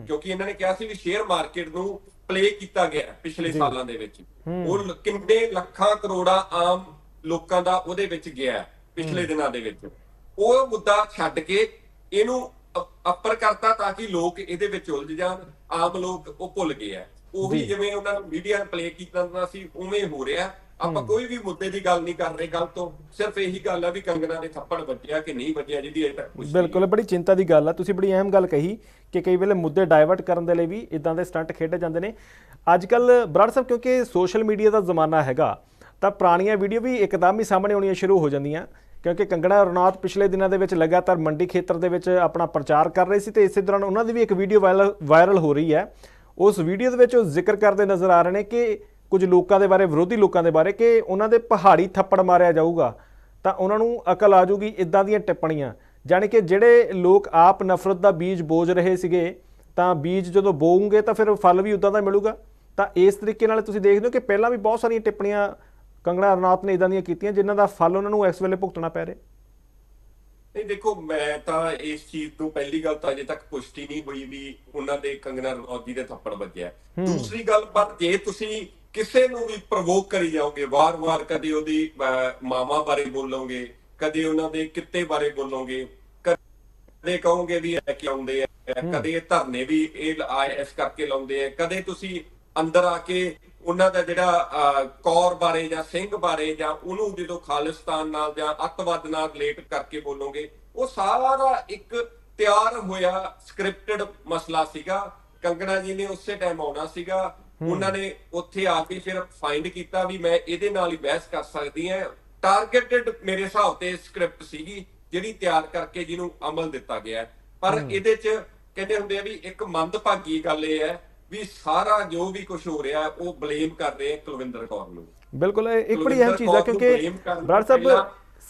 ਕਿਉਂਕਿ ਇਹਨਾਂ ਨੇ ਕਿਹਾ ਸੀ ਵੀ ਸ਼ੇਅਰ ਮਾਰਕੀਟ ਨੂੰ ਪਲੇ ਕੀਤਾ ਗਿਆ ਪਿਛਲੇ ਸਾਲਾਂ ਦੇ ਵਿੱਚ। ਉਹ ਕਿੰਨੇ ਲੱਖਾਂ ਕਰੋੜਾਂ ਆਮ ਲੋਕਾਂ ਦਾ ਉਹਦੇ ਵਿੱਚ ਗਿਆ ਪਿਛਲੇ ਦਿਨਾਂ ਦੇ ਵਿੱਚ। ਉਹ ਮੁੱਦਾ ਛੱਡ ਕੇ ਇਹਨੂੰ ਅੱਪਰ ਕਰਤਾ ਤਾਂ ਕਿ ਲੋਕ ਇਹਦੇ ਵਿੱਚ ਉਲਝ ਜਾਣ ਆਮ ਲੋਕ ਉਹ ਭੁੱਲ ਗਏ ਆ ਉਹੀ ਜਿਵੇਂ ਉਹਨਾਂ ਨੂੰ ਮੀਡੀਆ ਨੇ ਪਲੇ ਕੀਤਾ ਸੀ ਉਵੇਂ ਹੋ ਰਿਹਾ ਆਪਾਂ ਕੋਈ ਵੀ ਮੁੱਦੇ ਦੀ ਗੱਲ ਨਹੀਂ ਕਰ ਰਹੇ ਗੱਲ ਤੋਂ ਸਿਰਫ ਇਹੀ ਗੱਲ ਆ ਵੀ ਕੰਗਨਾ ਦੇ ਥੱਪੜ ਵੱਜਿਆ ਕਿ ਨਹੀਂ ਵੱਜਿਆ ਜਿਹਦੀ ਅਜੇ ਤੱਕ ਪੁਸ਼ਟੀ। ਬਿਲਕੁਲ ਬੜੀ ਚਿੰਤਾ ਦੀ ਗੱਲ ਆ। ਤੁਸੀਂ ਬੜੀ ਅਹਿਮ ਗੱਲ ਕਹੀ ਕਿ ਕਈ ਵੇਲੇ ਮੁੱਦੇ ਡਾਇਵਰਟ ਕਰਨ ਦੇ ਲਈ ਵੀ ਇਦਾਂ ਦੇ ਸਟੰਟ ਖੇਡੇ ਜਾਂਦੇ ਨੇ। ਅੱਜ ਕੱਲ ਬਰਾੜ ਸਾਹਿਬ ਕਿਉਂਕਿ ਸੋਸ਼ਲ ਮੀਡੀਆ ਦਾ ਜ਼ਮਾਨਾ ਹੈਗਾ ਤਾਂ ਪੁਰਾਣੀਆਂ ਵੀਡੀਓ ਵੀ ਇੱਕਦਮ ਹੀ ਸਾਹਮਣੇ ਆਉਣੀਆਂ ਸ਼ੁਰੂ ਹੋ ਜਾਂਦੀਆਂ। ਕਿਉਂਕਿ ਕੰਗਣਾ ਰਣੌਤ ਪਿਛਲੇ ਦਿਨਾਂ ਦੇ ਵਿੱਚ ਲਗਾਤਾਰ ਮੰਡੀ ਖੇਤਰ ਦੇ ਵਿੱਚ ਆਪਣਾ ਪ੍ਰਚਾਰ ਕਰ ਰਹੇ ਸੀ ਤੇ ਇਸੇ ਦੌਰਾਨ ਉਹਨਾਂ ਦੀ ਵੀ ਇੱਕ ਵੀਡੀਓ ਵਾਇਰਲ ਵਾਇਰਲ ਹੋ ਰਹੀ ਹੈ। ਉਸ ਵੀਡੀਓ ਦੇ ਵਿੱਚ ਉਹ ਜ਼ਿਕਰ ਕਰਦੇ ਨਜ਼ਰ ਆ ਰਹੇ ਨੇ ਕਿ ਕੁਝ ਲੋਕਾਂ ਦੇ ਬਾਰੇ ਵਿਰੋਧੀ ਲੋਕਾਂ ਦੇ ਬਾਰੇ ਕਿ ਉਹਨਾਂ ਦੇ ਪਹਾੜੀ ਥੱਪੜ ਮਾਰਿਆ ਜਾਊਗਾ ਤਾਂ ਉਹਨਾਂ ਨੂੰ ਅਕਲ ਆ ਜਾਊਗੀ ਇਦਾਂ ਦੀਆਂ ਟਿੱਪਣੀਆਂ। ਜਾਣੀ ਕਿ ਜਿਹੜੇ ਲੋਕ ਆਪ ਨਫ਼ਰਤ ਦਾ ਬੀਜ ਬੋਝ ਰਹੇ ਸੀਗੇ ਤਾਂ ਬੀਜ ਜਦੋਂ ਬੋਉਂਗੇ ਤਾਂ ਫਿਰ ਫਲ ਵੀ ਉਦਾਂ ਦਾ ਮਿਲੂਗਾ। ਤਾਂ ਇਸ ਤਰੀਕੇ ਨਾਲ ਤੁਸੀਂ ਦੇਖਦੇ ਹੋ ਕਿ ਪਹਿਲਾਂ ਵੀ ਬਹੁਤ ਸਾਰੀਆਂ ਟਿੱਪਣੀਆਂ ਕੰਗਣਾ ਰਣੌਤ ਨੇ ਇਦਾਂ ਦੀਆਂ ਕੀਤੀਆਂ ਜਿਨ੍ਹਾਂ ਦਾ ਫਲ ਉਹਨਾਂ ਨੂੰ ਇਸ ਵੇਲੇ ਭੁਗਤਣਾ ਪੈ ਰਿਹਾ। ਨਹੀਂ ਦੇਖੋ ਮੈਂ ਤਾਂ ਇਸ ਚੀਜ਼ ਤੋਂ ਪਹਿਲੀ ਗੱਲ ਤਾਂ ਅਜੇ ਤੱਕ ਪੁਸ਼ਟੀ ਨਹੀਂ ਹੋਈ ਵੀ ਉਹਨਾਂ ਦੇ ਕੰਗਨਾ ਰਣੌਤ ਜੀ ਦੇ ਥੱਪੜ ਵੱਜਿਆ। ਦੂਸਰੀ ਗੱਲ ਪਰ ਜੇ ਤੁਸੀਂ ਕਿਸੇ ਨੂੰ ਵੀ ਪ੍ਰਵੋਕ ਕਰੀ ਜਾਓਗੇ ਵਾਰ-ਵਾਰ ਕਦੇ ਉਹਦੀ ਮਾਵਾਂ ਬਾਰੇ ਬੋਲੋਗੇ ਕਦੇ ਉਹਨਾਂ ਦੇ ਕਿੱਤੇ ਬਾਰੇ ਬੋਲੋਗੇ ਕਦੇ ਕਹੋਗੇ ਵੀ ਇਹ ਕਿ ਆਉਂਦੇ ਆ ਕਦੇ ਇਹ ਧਰਨੇ ਵੀ ਇਹ ਆਈਐਸ ਕਰਕੇ ਲਾਉਂਦੇ ਆ ਕਦੇ ਤੁਸੀਂ ਅੰਦਰ ਆ ਕੇ ਉਹਨਾਂ ਦਾ ਜਿਹੜਾ ਕੌਰ ਬਾਰੇ ਜਾਂ ਸਿੰਘ ਬਾਰੇ ਜਾਂ ਉਹਨੂੰ ਜਦੋਂ ਖਾਲਿਸਤਾਨ ਨਾਲ ਜਾਂ ਅੱਤਵਾਦ ਨਾਲ ਰਿਲੇਟ ਕਰਕੇ ਬੋਲੋਗੇ ਉਹ ਸਾਰਾ ਇੱਕ ਤਿਆਰ ਹੋਇਆ ਸਕ੍ਰਿਪਟਡ ਮਸਲਾ ਸੀਗਾ ਕੰਗਣਾ ਜੀ ਨੇ ਉਸੇ ਟਾਈਮ ਆਉਣਾ ਸੀਗਾ ਉਹਨਾਂ ਨੇ ਉੱਥੇ ਆ ਕੇ ਫਿਰ ਫਾਈਂਡ ਕੀਤਾ ਵੀ ਮੈਂ ਇਹਦੇ ਨਾਲ ਹੀ ਬਹਿਸ ਕਰ ਸਕਦੀ ਹਾਂ। ਟਾਰਗੇਟਡ ਮੇਰੇ ਹਿਸਾਬ ਤੇ ਸਕ੍ਰਿਪਟ ਸੀਗੀ ਜਿਹੜੀ ਤਿਆਰ ਕਰਕੇ ਜਿਹਨੂੰ ਅਮਲ ਦਿੱਤਾ ਗਿਆ ਹੈ। ਪਰ ਇਹਦੇ ਚ ਕਹਿੰਦੇ ਹੁੰਦੇ ਆ ਵੀ ਇੱਕ ਮੰਦਭਾਗੀ ਗੱਲ ਇਹ ਹੈ ਵੀ ਸਾਰਾ ਜੋ ਵੀ ਕੁਝ ਹੋ ਰਿਹਾ ਹੈ, ਉਹ ਬਲੇਮ ਕਰ ਰਹੇ ਕੁਲਵਿੰਦਰ ਕੌਰ ਨੂੰ। ਬਿਲਕੁਲ ਇਹ ਇੱਕ ਬੜੀ ਅਹਿਮ ਚੀਜ਼ ਨੂੰ ਕਿਉਂਕਿ ਬਰਾੜ ਸਾਹਿਬ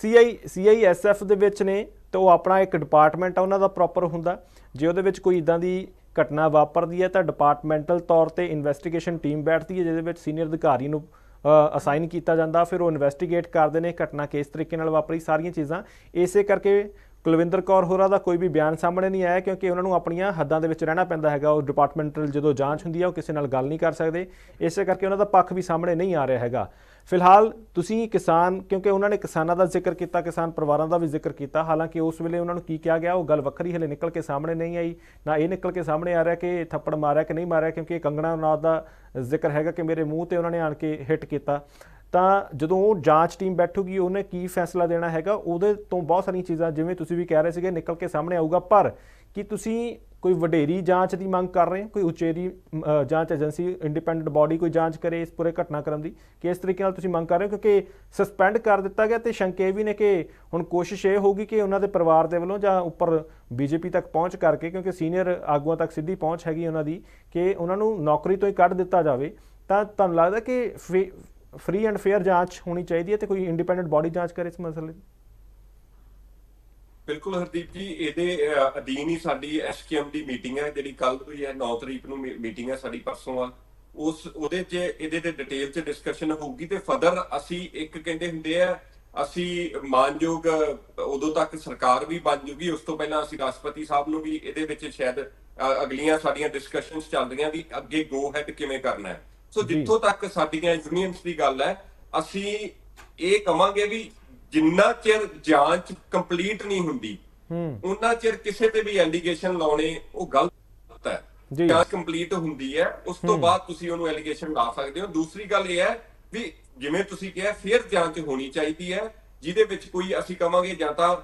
ਸੀਆਈ ਸੀਆਈਐਸਐਫ ਦੇ ਵਿੱਚ ਨੇ ਤੇ ਉਹ ਆਪਣਾ ਇੱਕ ਡਿਪਾਰਟਮੈਂਟ ਆ ਉਹਨਾਂ ਦਾ ਪ੍ਰੋਪਰ ਹੁੰਦਾ। ਜੇ ਉਹਦੇ ਵਿੱਚ ਕੋਈ ਇਦਾਂ ਦੀ ਘਟਨਾ ਵਾਪਰਦੀ ਹੈ, ਤਾਂ ਡਿਪਾਰਟਮੈਂਟਲ ਤੌਰ ਤੇ ਇਨਵੈਸਟੀਗੇਸ਼ਨ ਟੀਮ ਬੈਠਦੀ ਹੈ, ਜਿਹਦੇ ਵਿੱਚ ਸੀਨੀਅਰ ਅਧਿਕਾਰੀ ਨੂੰ ਅਸਾਈਨ ਕੀਤਾ ਜਾਂਦਾ। ਫਿਰ ਉਹ ਇਨਵੈਸਟੀਗੇਟ ਕਰਦੇ ਨੇ, ਘਟਨਾ ਕਿਸ ਤਰੀਕੇ ਨਾਲ ਵਾਪਰੀ, ਸਾਰੀਆਂ ਚੀਜ਼ਾਂ। ਇਸੇ ਕਰਕੇ ਕੁਲਵਿੰਦਰ ਕੌਰ ਹੋਰਾਂ ਦਾ ਕੋਈ ਵੀ ਬਿਆਨ ਸਾਹਮਣੇ ਨਹੀਂ ਆਇਆ ਕਿਉਂਕਿ ਉਹਨਾਂ ਨੂੰ ਆਪਣੀਆਂ ਹੱਦਾਂ ਦੇ ਵਿੱਚ ਰਹਿਣਾ ਪੈਂਦਾ ਹੈਗਾ। ਉਹ ਡਿਪਾਰਟਮੈਂਟਲ ਜਦੋਂ ਜਾਂਚ ਹੁੰਦੀ ਹੈ ਉਹ ਕਿਸੇ ਨਾਲ ਗੱਲ ਨਹੀਂ ਕਰ ਸਕਦੇ। ਇਸੇ ਕਰਕੇ ਉਹਨਾਂ ਦਾ ਪੱਖ ਵੀ ਸਾਹਮਣੇ ਨਹੀਂ ਆ ਰਿਹਾ ਹੈਗਾ। ਫਿਲਹਾਲ ਤੁਸੀਂ ਕਿਸਾਨ, ਕਿਉਂਕਿ ਉਹਨਾਂ ਨੇ ਕਿਸਾਨਾਂ ਦਾ ਜ਼ਿਕਰ ਕੀਤਾ, ਕਿਸਾਨ ਪਰਿਵਾਰਾਂ ਦਾ ਵੀ ਜ਼ਿਕਰ ਕੀਤਾ, ਹਾਲਾਂਕਿ ਉਸ ਵੇਲੇ ਉਹਨਾਂ ਨੂੰ ਕੀ ਕਿਹਾ ਗਿਆ, ਉਹ ਗੱਲ ਵੱਖਰੀ ਹਲੇ ਨਿਕਲ ਕੇ ਸਾਹਮਣੇ ਨਹੀਂ ਆਈ। ਨਾ ਇਹ ਨਿਕਲ ਕੇ ਸਾਹਮਣੇ ਆ ਰਿਹਾ ਕਿ ਥੱਪੜ ਮਾਰਿਆ ਕਿ ਨਹੀਂ ਮਾਰਿਆ, ਕਿਉਂਕਿ ਕੰਗਣਾ ਰਣੌਤ ਦਾ ਜ਼ਿਕਰ ਹੈਗਾ ਕਿ ਮੇਰੇ ਮੂੰਹ ਤੇ ਉਹਨਾਂ ਨੇ ਆਣ ਕੇ ਹਿੱਟ ਕੀਤਾ। ਤਾਂ ਜਦੋਂ ਉਹ ਜਾਂਚ ਟੀਮ ਬੈਠੂਗੀ, ਉਹਨੇ ਕੀ ਫੈਸਲਾ ਦੇਣਾ ਹੈਗਾ, ਉਹਦੇ ਤੋਂ ਬਹੁਤ ਸਾਰੀਆਂ ਚੀਜ਼ਾਂ, ਜਿਵੇਂ ਤੁਸੀਂ ਵੀ ਕਹਿ ਰਹੇ ਸੀਗੇ, ਨਿਕਲ ਕੇ ਸਾਹਮਣੇ ਆਊਗਾ। ਪਰ ਕੀ ਤੁਸੀਂ ਕੋਈ ਵਡੇਰੀ ਜਾਂਚ ਦੀ ਮੰਗ ਕਰ ਰਹੇ ਹੋ? ਕੋਈ ਉਚੇਰੀ ਜਾਂਚ ਏਜੰਸੀ, ਇੰਡੀਪੈਂਡੈਂਟ ਬਾਡੀ ਕੋਈ ਜਾਂਚ ਕਰੇ ਇਸ ਪੂਰੇ ਘਟਨਾਕ੍ਰਮ ਦੀ? ਕਿ ਇਸ ਤਰੀਕੇ ਨਾਲ ਤੁਸੀਂ ਮੰਗ ਕਰ ਰਹੇ ਹੋ? ਕਿਉਂਕਿ ਸਸਪੈਂਡ ਕਰ ਦਿੱਤਾ ਗਿਆ ਤੇ ਸ਼ੰਕੇ ਵੀ ਨੇ ਕਿ ਹੁਣ ਕੋਸ਼ਿਸ਼ ਇਹ ਹੋਊਗੀ ਕਿ ਉਹਨਾਂ ਦੇ ਪਰਿਵਾਰ ਦੇ ਵੱਲੋਂ ਜਾਂ ਉੱਪਰ ਬੀਜੇਪੀ ਤੱਕ ਪਹੁੰਚ ਕਰਕੇ, ਕਿਉਂਕਿ ਸੀਨੀਅਰ ਆਗੂਆਂ ਤੱਕ ਸਿੱਧੀ ਪਹੁੰਚ ਹੈਗੀ ਉਹਨਾਂ ਦੀ, ਕਿ ਉਹਨਾਂ ਨੂੰ ਨੌਕਰੀ ਤੋਂ ਹੀ ਕੱਢ ਦਿੱਤਾ ਜਾਵੇ। ਤਾਂ ਤੁਹਾਨੂੰ ਲੱਗਦਾ ਕਿ ਫ੍ਰੀ ਐਂਡ ਫੇਅਰ ਜਾਂਚ ਹੋਣੀ ਚਾਹੀਦੀ ਹੈ ਤੇ ਕੋਈ ਇੰਡੀਪੈਂਡੈਂਟ ਬਾਡੀ ਜਾਂਚ ਕਰੇ ਇਸ ਮਸਲੇ ਦੀ। ਬਿਲਕੁਲ ਹਰਦੀਪ ਜੀ, ਇਹਦੇ ਅਧੀਨ ਹੀ ਸਾਡੀ ਐਸਕੇਐਮ ਦੀ ਮੀਟਿੰਗ ਹੈ, ਜਿਹੜੀ ਕੱਲ ਹੋਈ ਹੈ 9 ਤਰੀਕ ਨੂੰ ਮੀਟਿੰਗ ਹੈ ਸਾਡੀ ਪਰਸੋਂ ਆ। ਉਸ, ਉਹਦੇ 'ਚ ਇਹਦੇ ਤੇ ਡਿਟੇਲ 'ਚ ਡਿਸਕਸ਼ਨ ਹੋਊਗੀ ਤੇ ਫਰਦਰ ਅਸੀਂ ਇੱਕ ਕਹਿੰਦੇ ਹੁੰਦੇ ਆ, ਅਸੀਂ ਮਾਨਯੋਗ, ਉਦੋਂ ਤੱਕ ਸਰਕਾਰ ਵੀ ਬਣ ਜੂਗੀ, ਉਸ ਤੋਂ ਪਹਿਲਾਂ ਅਸੀਂ ਰਾਸ਼ਟਰਪਤੀ ਸਾਹਿਬ ਨੂੰ ਵੀ ਇਹਦੇ ਵਿੱਚ ਸ਼ਾਇਦ ਅਗਲੀਆਂ ਸਾਡੀਆਂ ਡਿਸਕਸ਼ਨਸ ਚੱਲ ਰਹੀਆਂ ਵੀ ਅੱਗੇ ਗੋ ਹੈਡ ਕਿਵੇਂ ਕਰਨਾ ਹੈ। ਸੋ। ਜਿੱਥੋਂ ਤੱਕ ਸਾਡੀਆਂ ਯੂਨੀਅਨਸ ਦੀ ਗੱਲ ਹੈ ਅਸੀਂ ਇਹ ਕਵਾਂਗੇ ਵੀ ਜਿੰਨਾ ਚਿਰ ਜਾਂਚ ਕੰਪਲੀਟ ਨਹੀਂ ਹੁੰਦੀ ਹੂੰ। ਉਹਨਾਂ ਚਿਰ ਕਿਸੇ ਤੇ ਵੀ ਐਲੀਗੇਸ਼ਨ ਲਾਉਣੇ ਉਹ ਗਲਤ ਹੈ। ਜਾਂਚ ਕੰਪਲੀਟ ਹੁੰਦੀ ਹੈ ਉਸ ਤੋਂ ਬਾਅਦ ਤੁਸੀਂ ਉਹਨੂੰ ਐਲੀਗੇਸ਼ਨ ਲਾ ਸਕਦੇ ਹੋ। ਦੂਸਰੀ ਗੱਲ ਇਹ ਹੈ ਵੀ ਜਿਵੇਂ ਤੁਸੀਂ ਕਿਹਾ ਫੇਰ ਜਾਂਚ ਹੋਣੀ ਚਾਹੀਦੀ ਹੈ ਜਿਹਦੇ ਵਿੱਚ ਕੋਈ ਅਸੀਂ ਕਵਾਂਗੇ ਜਾਂ ਤਾਂ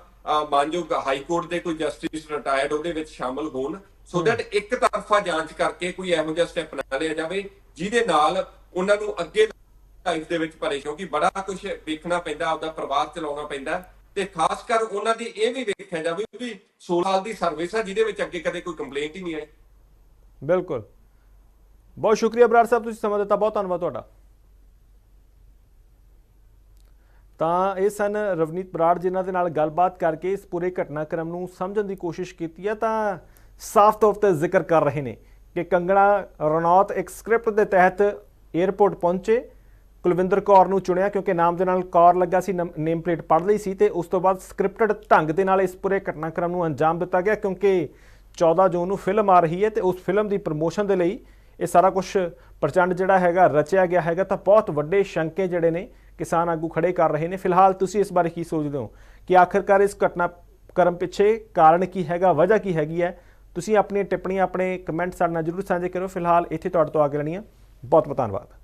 ਮਾਨਯੋਗ ਹਾਈ ਕੋਰਟ ਦੇ ਕੋਈ ਜਸਟਿਸ ਰਿਟਾਇਰਡ ਉਹਦੇ ਵਿੱਚ ਸ਼ਾਮਲ ਹੋਣ ਸੋ ਦੈਟ ਇੱਕ ਤਰਫਾ ਜਾਂਚ ਕਰਕੇ ਕੋਈ ਇਹੋ ਜਿਹਾ ਸਟੈਪ ਨਾ ਲਿਆ ਜਾਵੇ ਜਿਹਦੇ ਨਾਲ ਉਹਨਾਂ ਨੂੰ ਅੱਗੇ ਲਾਈਫ ਦੇ ਵਿੱਚ ਭਰੇ, ਕਿਉਂਕਿ ਬੜਾ ਕੁਝ ਵੇਖਣਾ ਪੈਂਦਾ, ਆਪਦਾ ਪਰਿਵਾਰ ਚਲਾਉਣਾ ਪੈਂਦਾ ਤੇ ਖਾਸ ਕਰ ਉਹਨਾਂ ਦੀ ਇਹ ਵੀ ਵੇਖਿਆ ਜਾਵੇ ਵੀ 16 ਸਾਲ ਦੀ ਸਰਵਿਸ ਆ ਜਿਹਦੇ ਵਿੱਚ ਅੱਗੇ ਕਦੇ ਕੋਈ ਕੰਪਲੇਂਟ ਹੀ ਨਹੀਂ ਆਈ। ਬਿਲਕੁਲ। ਬਹੁਤ ਸ਼ੁਕਰੀਆ ਬਰਾੜ ਸਾਹਿਬ, ਤੁਸੀਂ ਸਮਾਂ ਦਿੱਤਾ, ਬਹੁਤ ਧੰਨਵਾਦ ਤੁਹਾਡਾ। ਤਾਂ ਇਹ ਸਨ ਰਵਨੀਤ ਬਰਾੜ, ਜਿਨ੍ਹਾਂ ਦੇ ਨਾਲ ਗੱਲਬਾਤ ਕਰਕੇ ਇਸ ਪੂਰੇ ਘਟਨਾਕ੍ਰਮ ਨੂੰ ਸਮਝਣ ਦੀ ਕੋਸ਼ਿਸ਼ ਕੀਤੀ ਹੈ। ਤਾਂ ਸਾਫ਼ ਤੌਰ ਤੇ ਜ਼ਿਕਰ ਕਰ ਰਹੇ ਨੇ। ਕਿ ਕੰਗਣਾ ਰਣੌਤ ਇੱਕ ਸਕ੍ਰਿਪਟ ਦੇ ਤਹਿਤ 에ਅਰਪੋਰਟ ਪਹੁੰਚੇ। ਕੁਲਵਿੰਦਰ ਕੌਰ ਨੂੰ ਚੁਣਿਆ ਕਿਉਂਕਿ ਨਾਮ ਦੇ ਨਾਲ ਕੌਰ ਲੱਗਾ ਸੀ, ਨੇਮ ਪਲੇਟ ਪੜ੍ਹ ਲਈ ਸੀ ਤੇ ਉਸ ਤੋਂ ਬਾਅਦ ਸਕ੍ਰਿਪਟਡ ਢੰਗ ਦੇ ਨਾਲ ਇਸ ਪੂਰੇ ਘਟਨਾਕ੍ਰਮ ਨੂੰ ਅੰਜਾਮ ਦਿੱਤਾ ਗਿਆ ਕਿਉਂਕਿ 14 ਜੂਨ ਨੂੰ ਫਿਲਮ ਆ ਰਹੀ ਹੈ ਤੇ ਉਸ ਫਿਲਮ ਦੀ ਪ੍ਰਮੋਸ਼ਨ ਦੇ ਲਈ ਇਹ ਸਾਰਾ ਕੁਝ ਪ੍ਰਚੰਡ ਜਿਹੜਾ ਹੈਗਾ ਰਚਿਆ ਗਿਆ ਹੈਗਾ ਤਾਂ ਬਹੁਤ ਵੱਡੇ ਸ਼ੰਕੇ ਜਿਹੜੇ ਨੇ ਕਿਸਾਨ ਆਗੂ ਖੜੇ ਕਰ ਰਹੇ ਨੇ। ਫਿਲਹਾਲ ਤੁਸੀਂ ਇਸ ਬਾਰੇ ਕੀ ਸੋਚਦੇ ਹੋ? ਕਿ ਆਖਰਕਾਰ ਇਸ ਘਟਨਾ ਕਰਮ ਪਿੱਛੇ ਕਾਰਨ ਕੀ ਹੈਗਾ, ਵਜ੍ਹਾ ਕੀ ਹੈਗੀ ਹੈ? ਤੁਸੀਂ ਆਪਣੀਆਂ ਟਿੱਪਣੀਆਂ ਆਪਣੇ ਕਮੈਂਟ ਸਾਡੇ ਨਾਲ ਜਰੂਰ ਸਾਂਝੇ ਕਰੋ ਫਿਲਹਾਲ ਇੱਥੇ ਤੁਹਾਡੇ ਤੋਂ ਆ ਕੇ ਲੈਣੀਆਂ ਬਹੁਤ ਬਹੁਤ ਧੰਨਵਾਦ।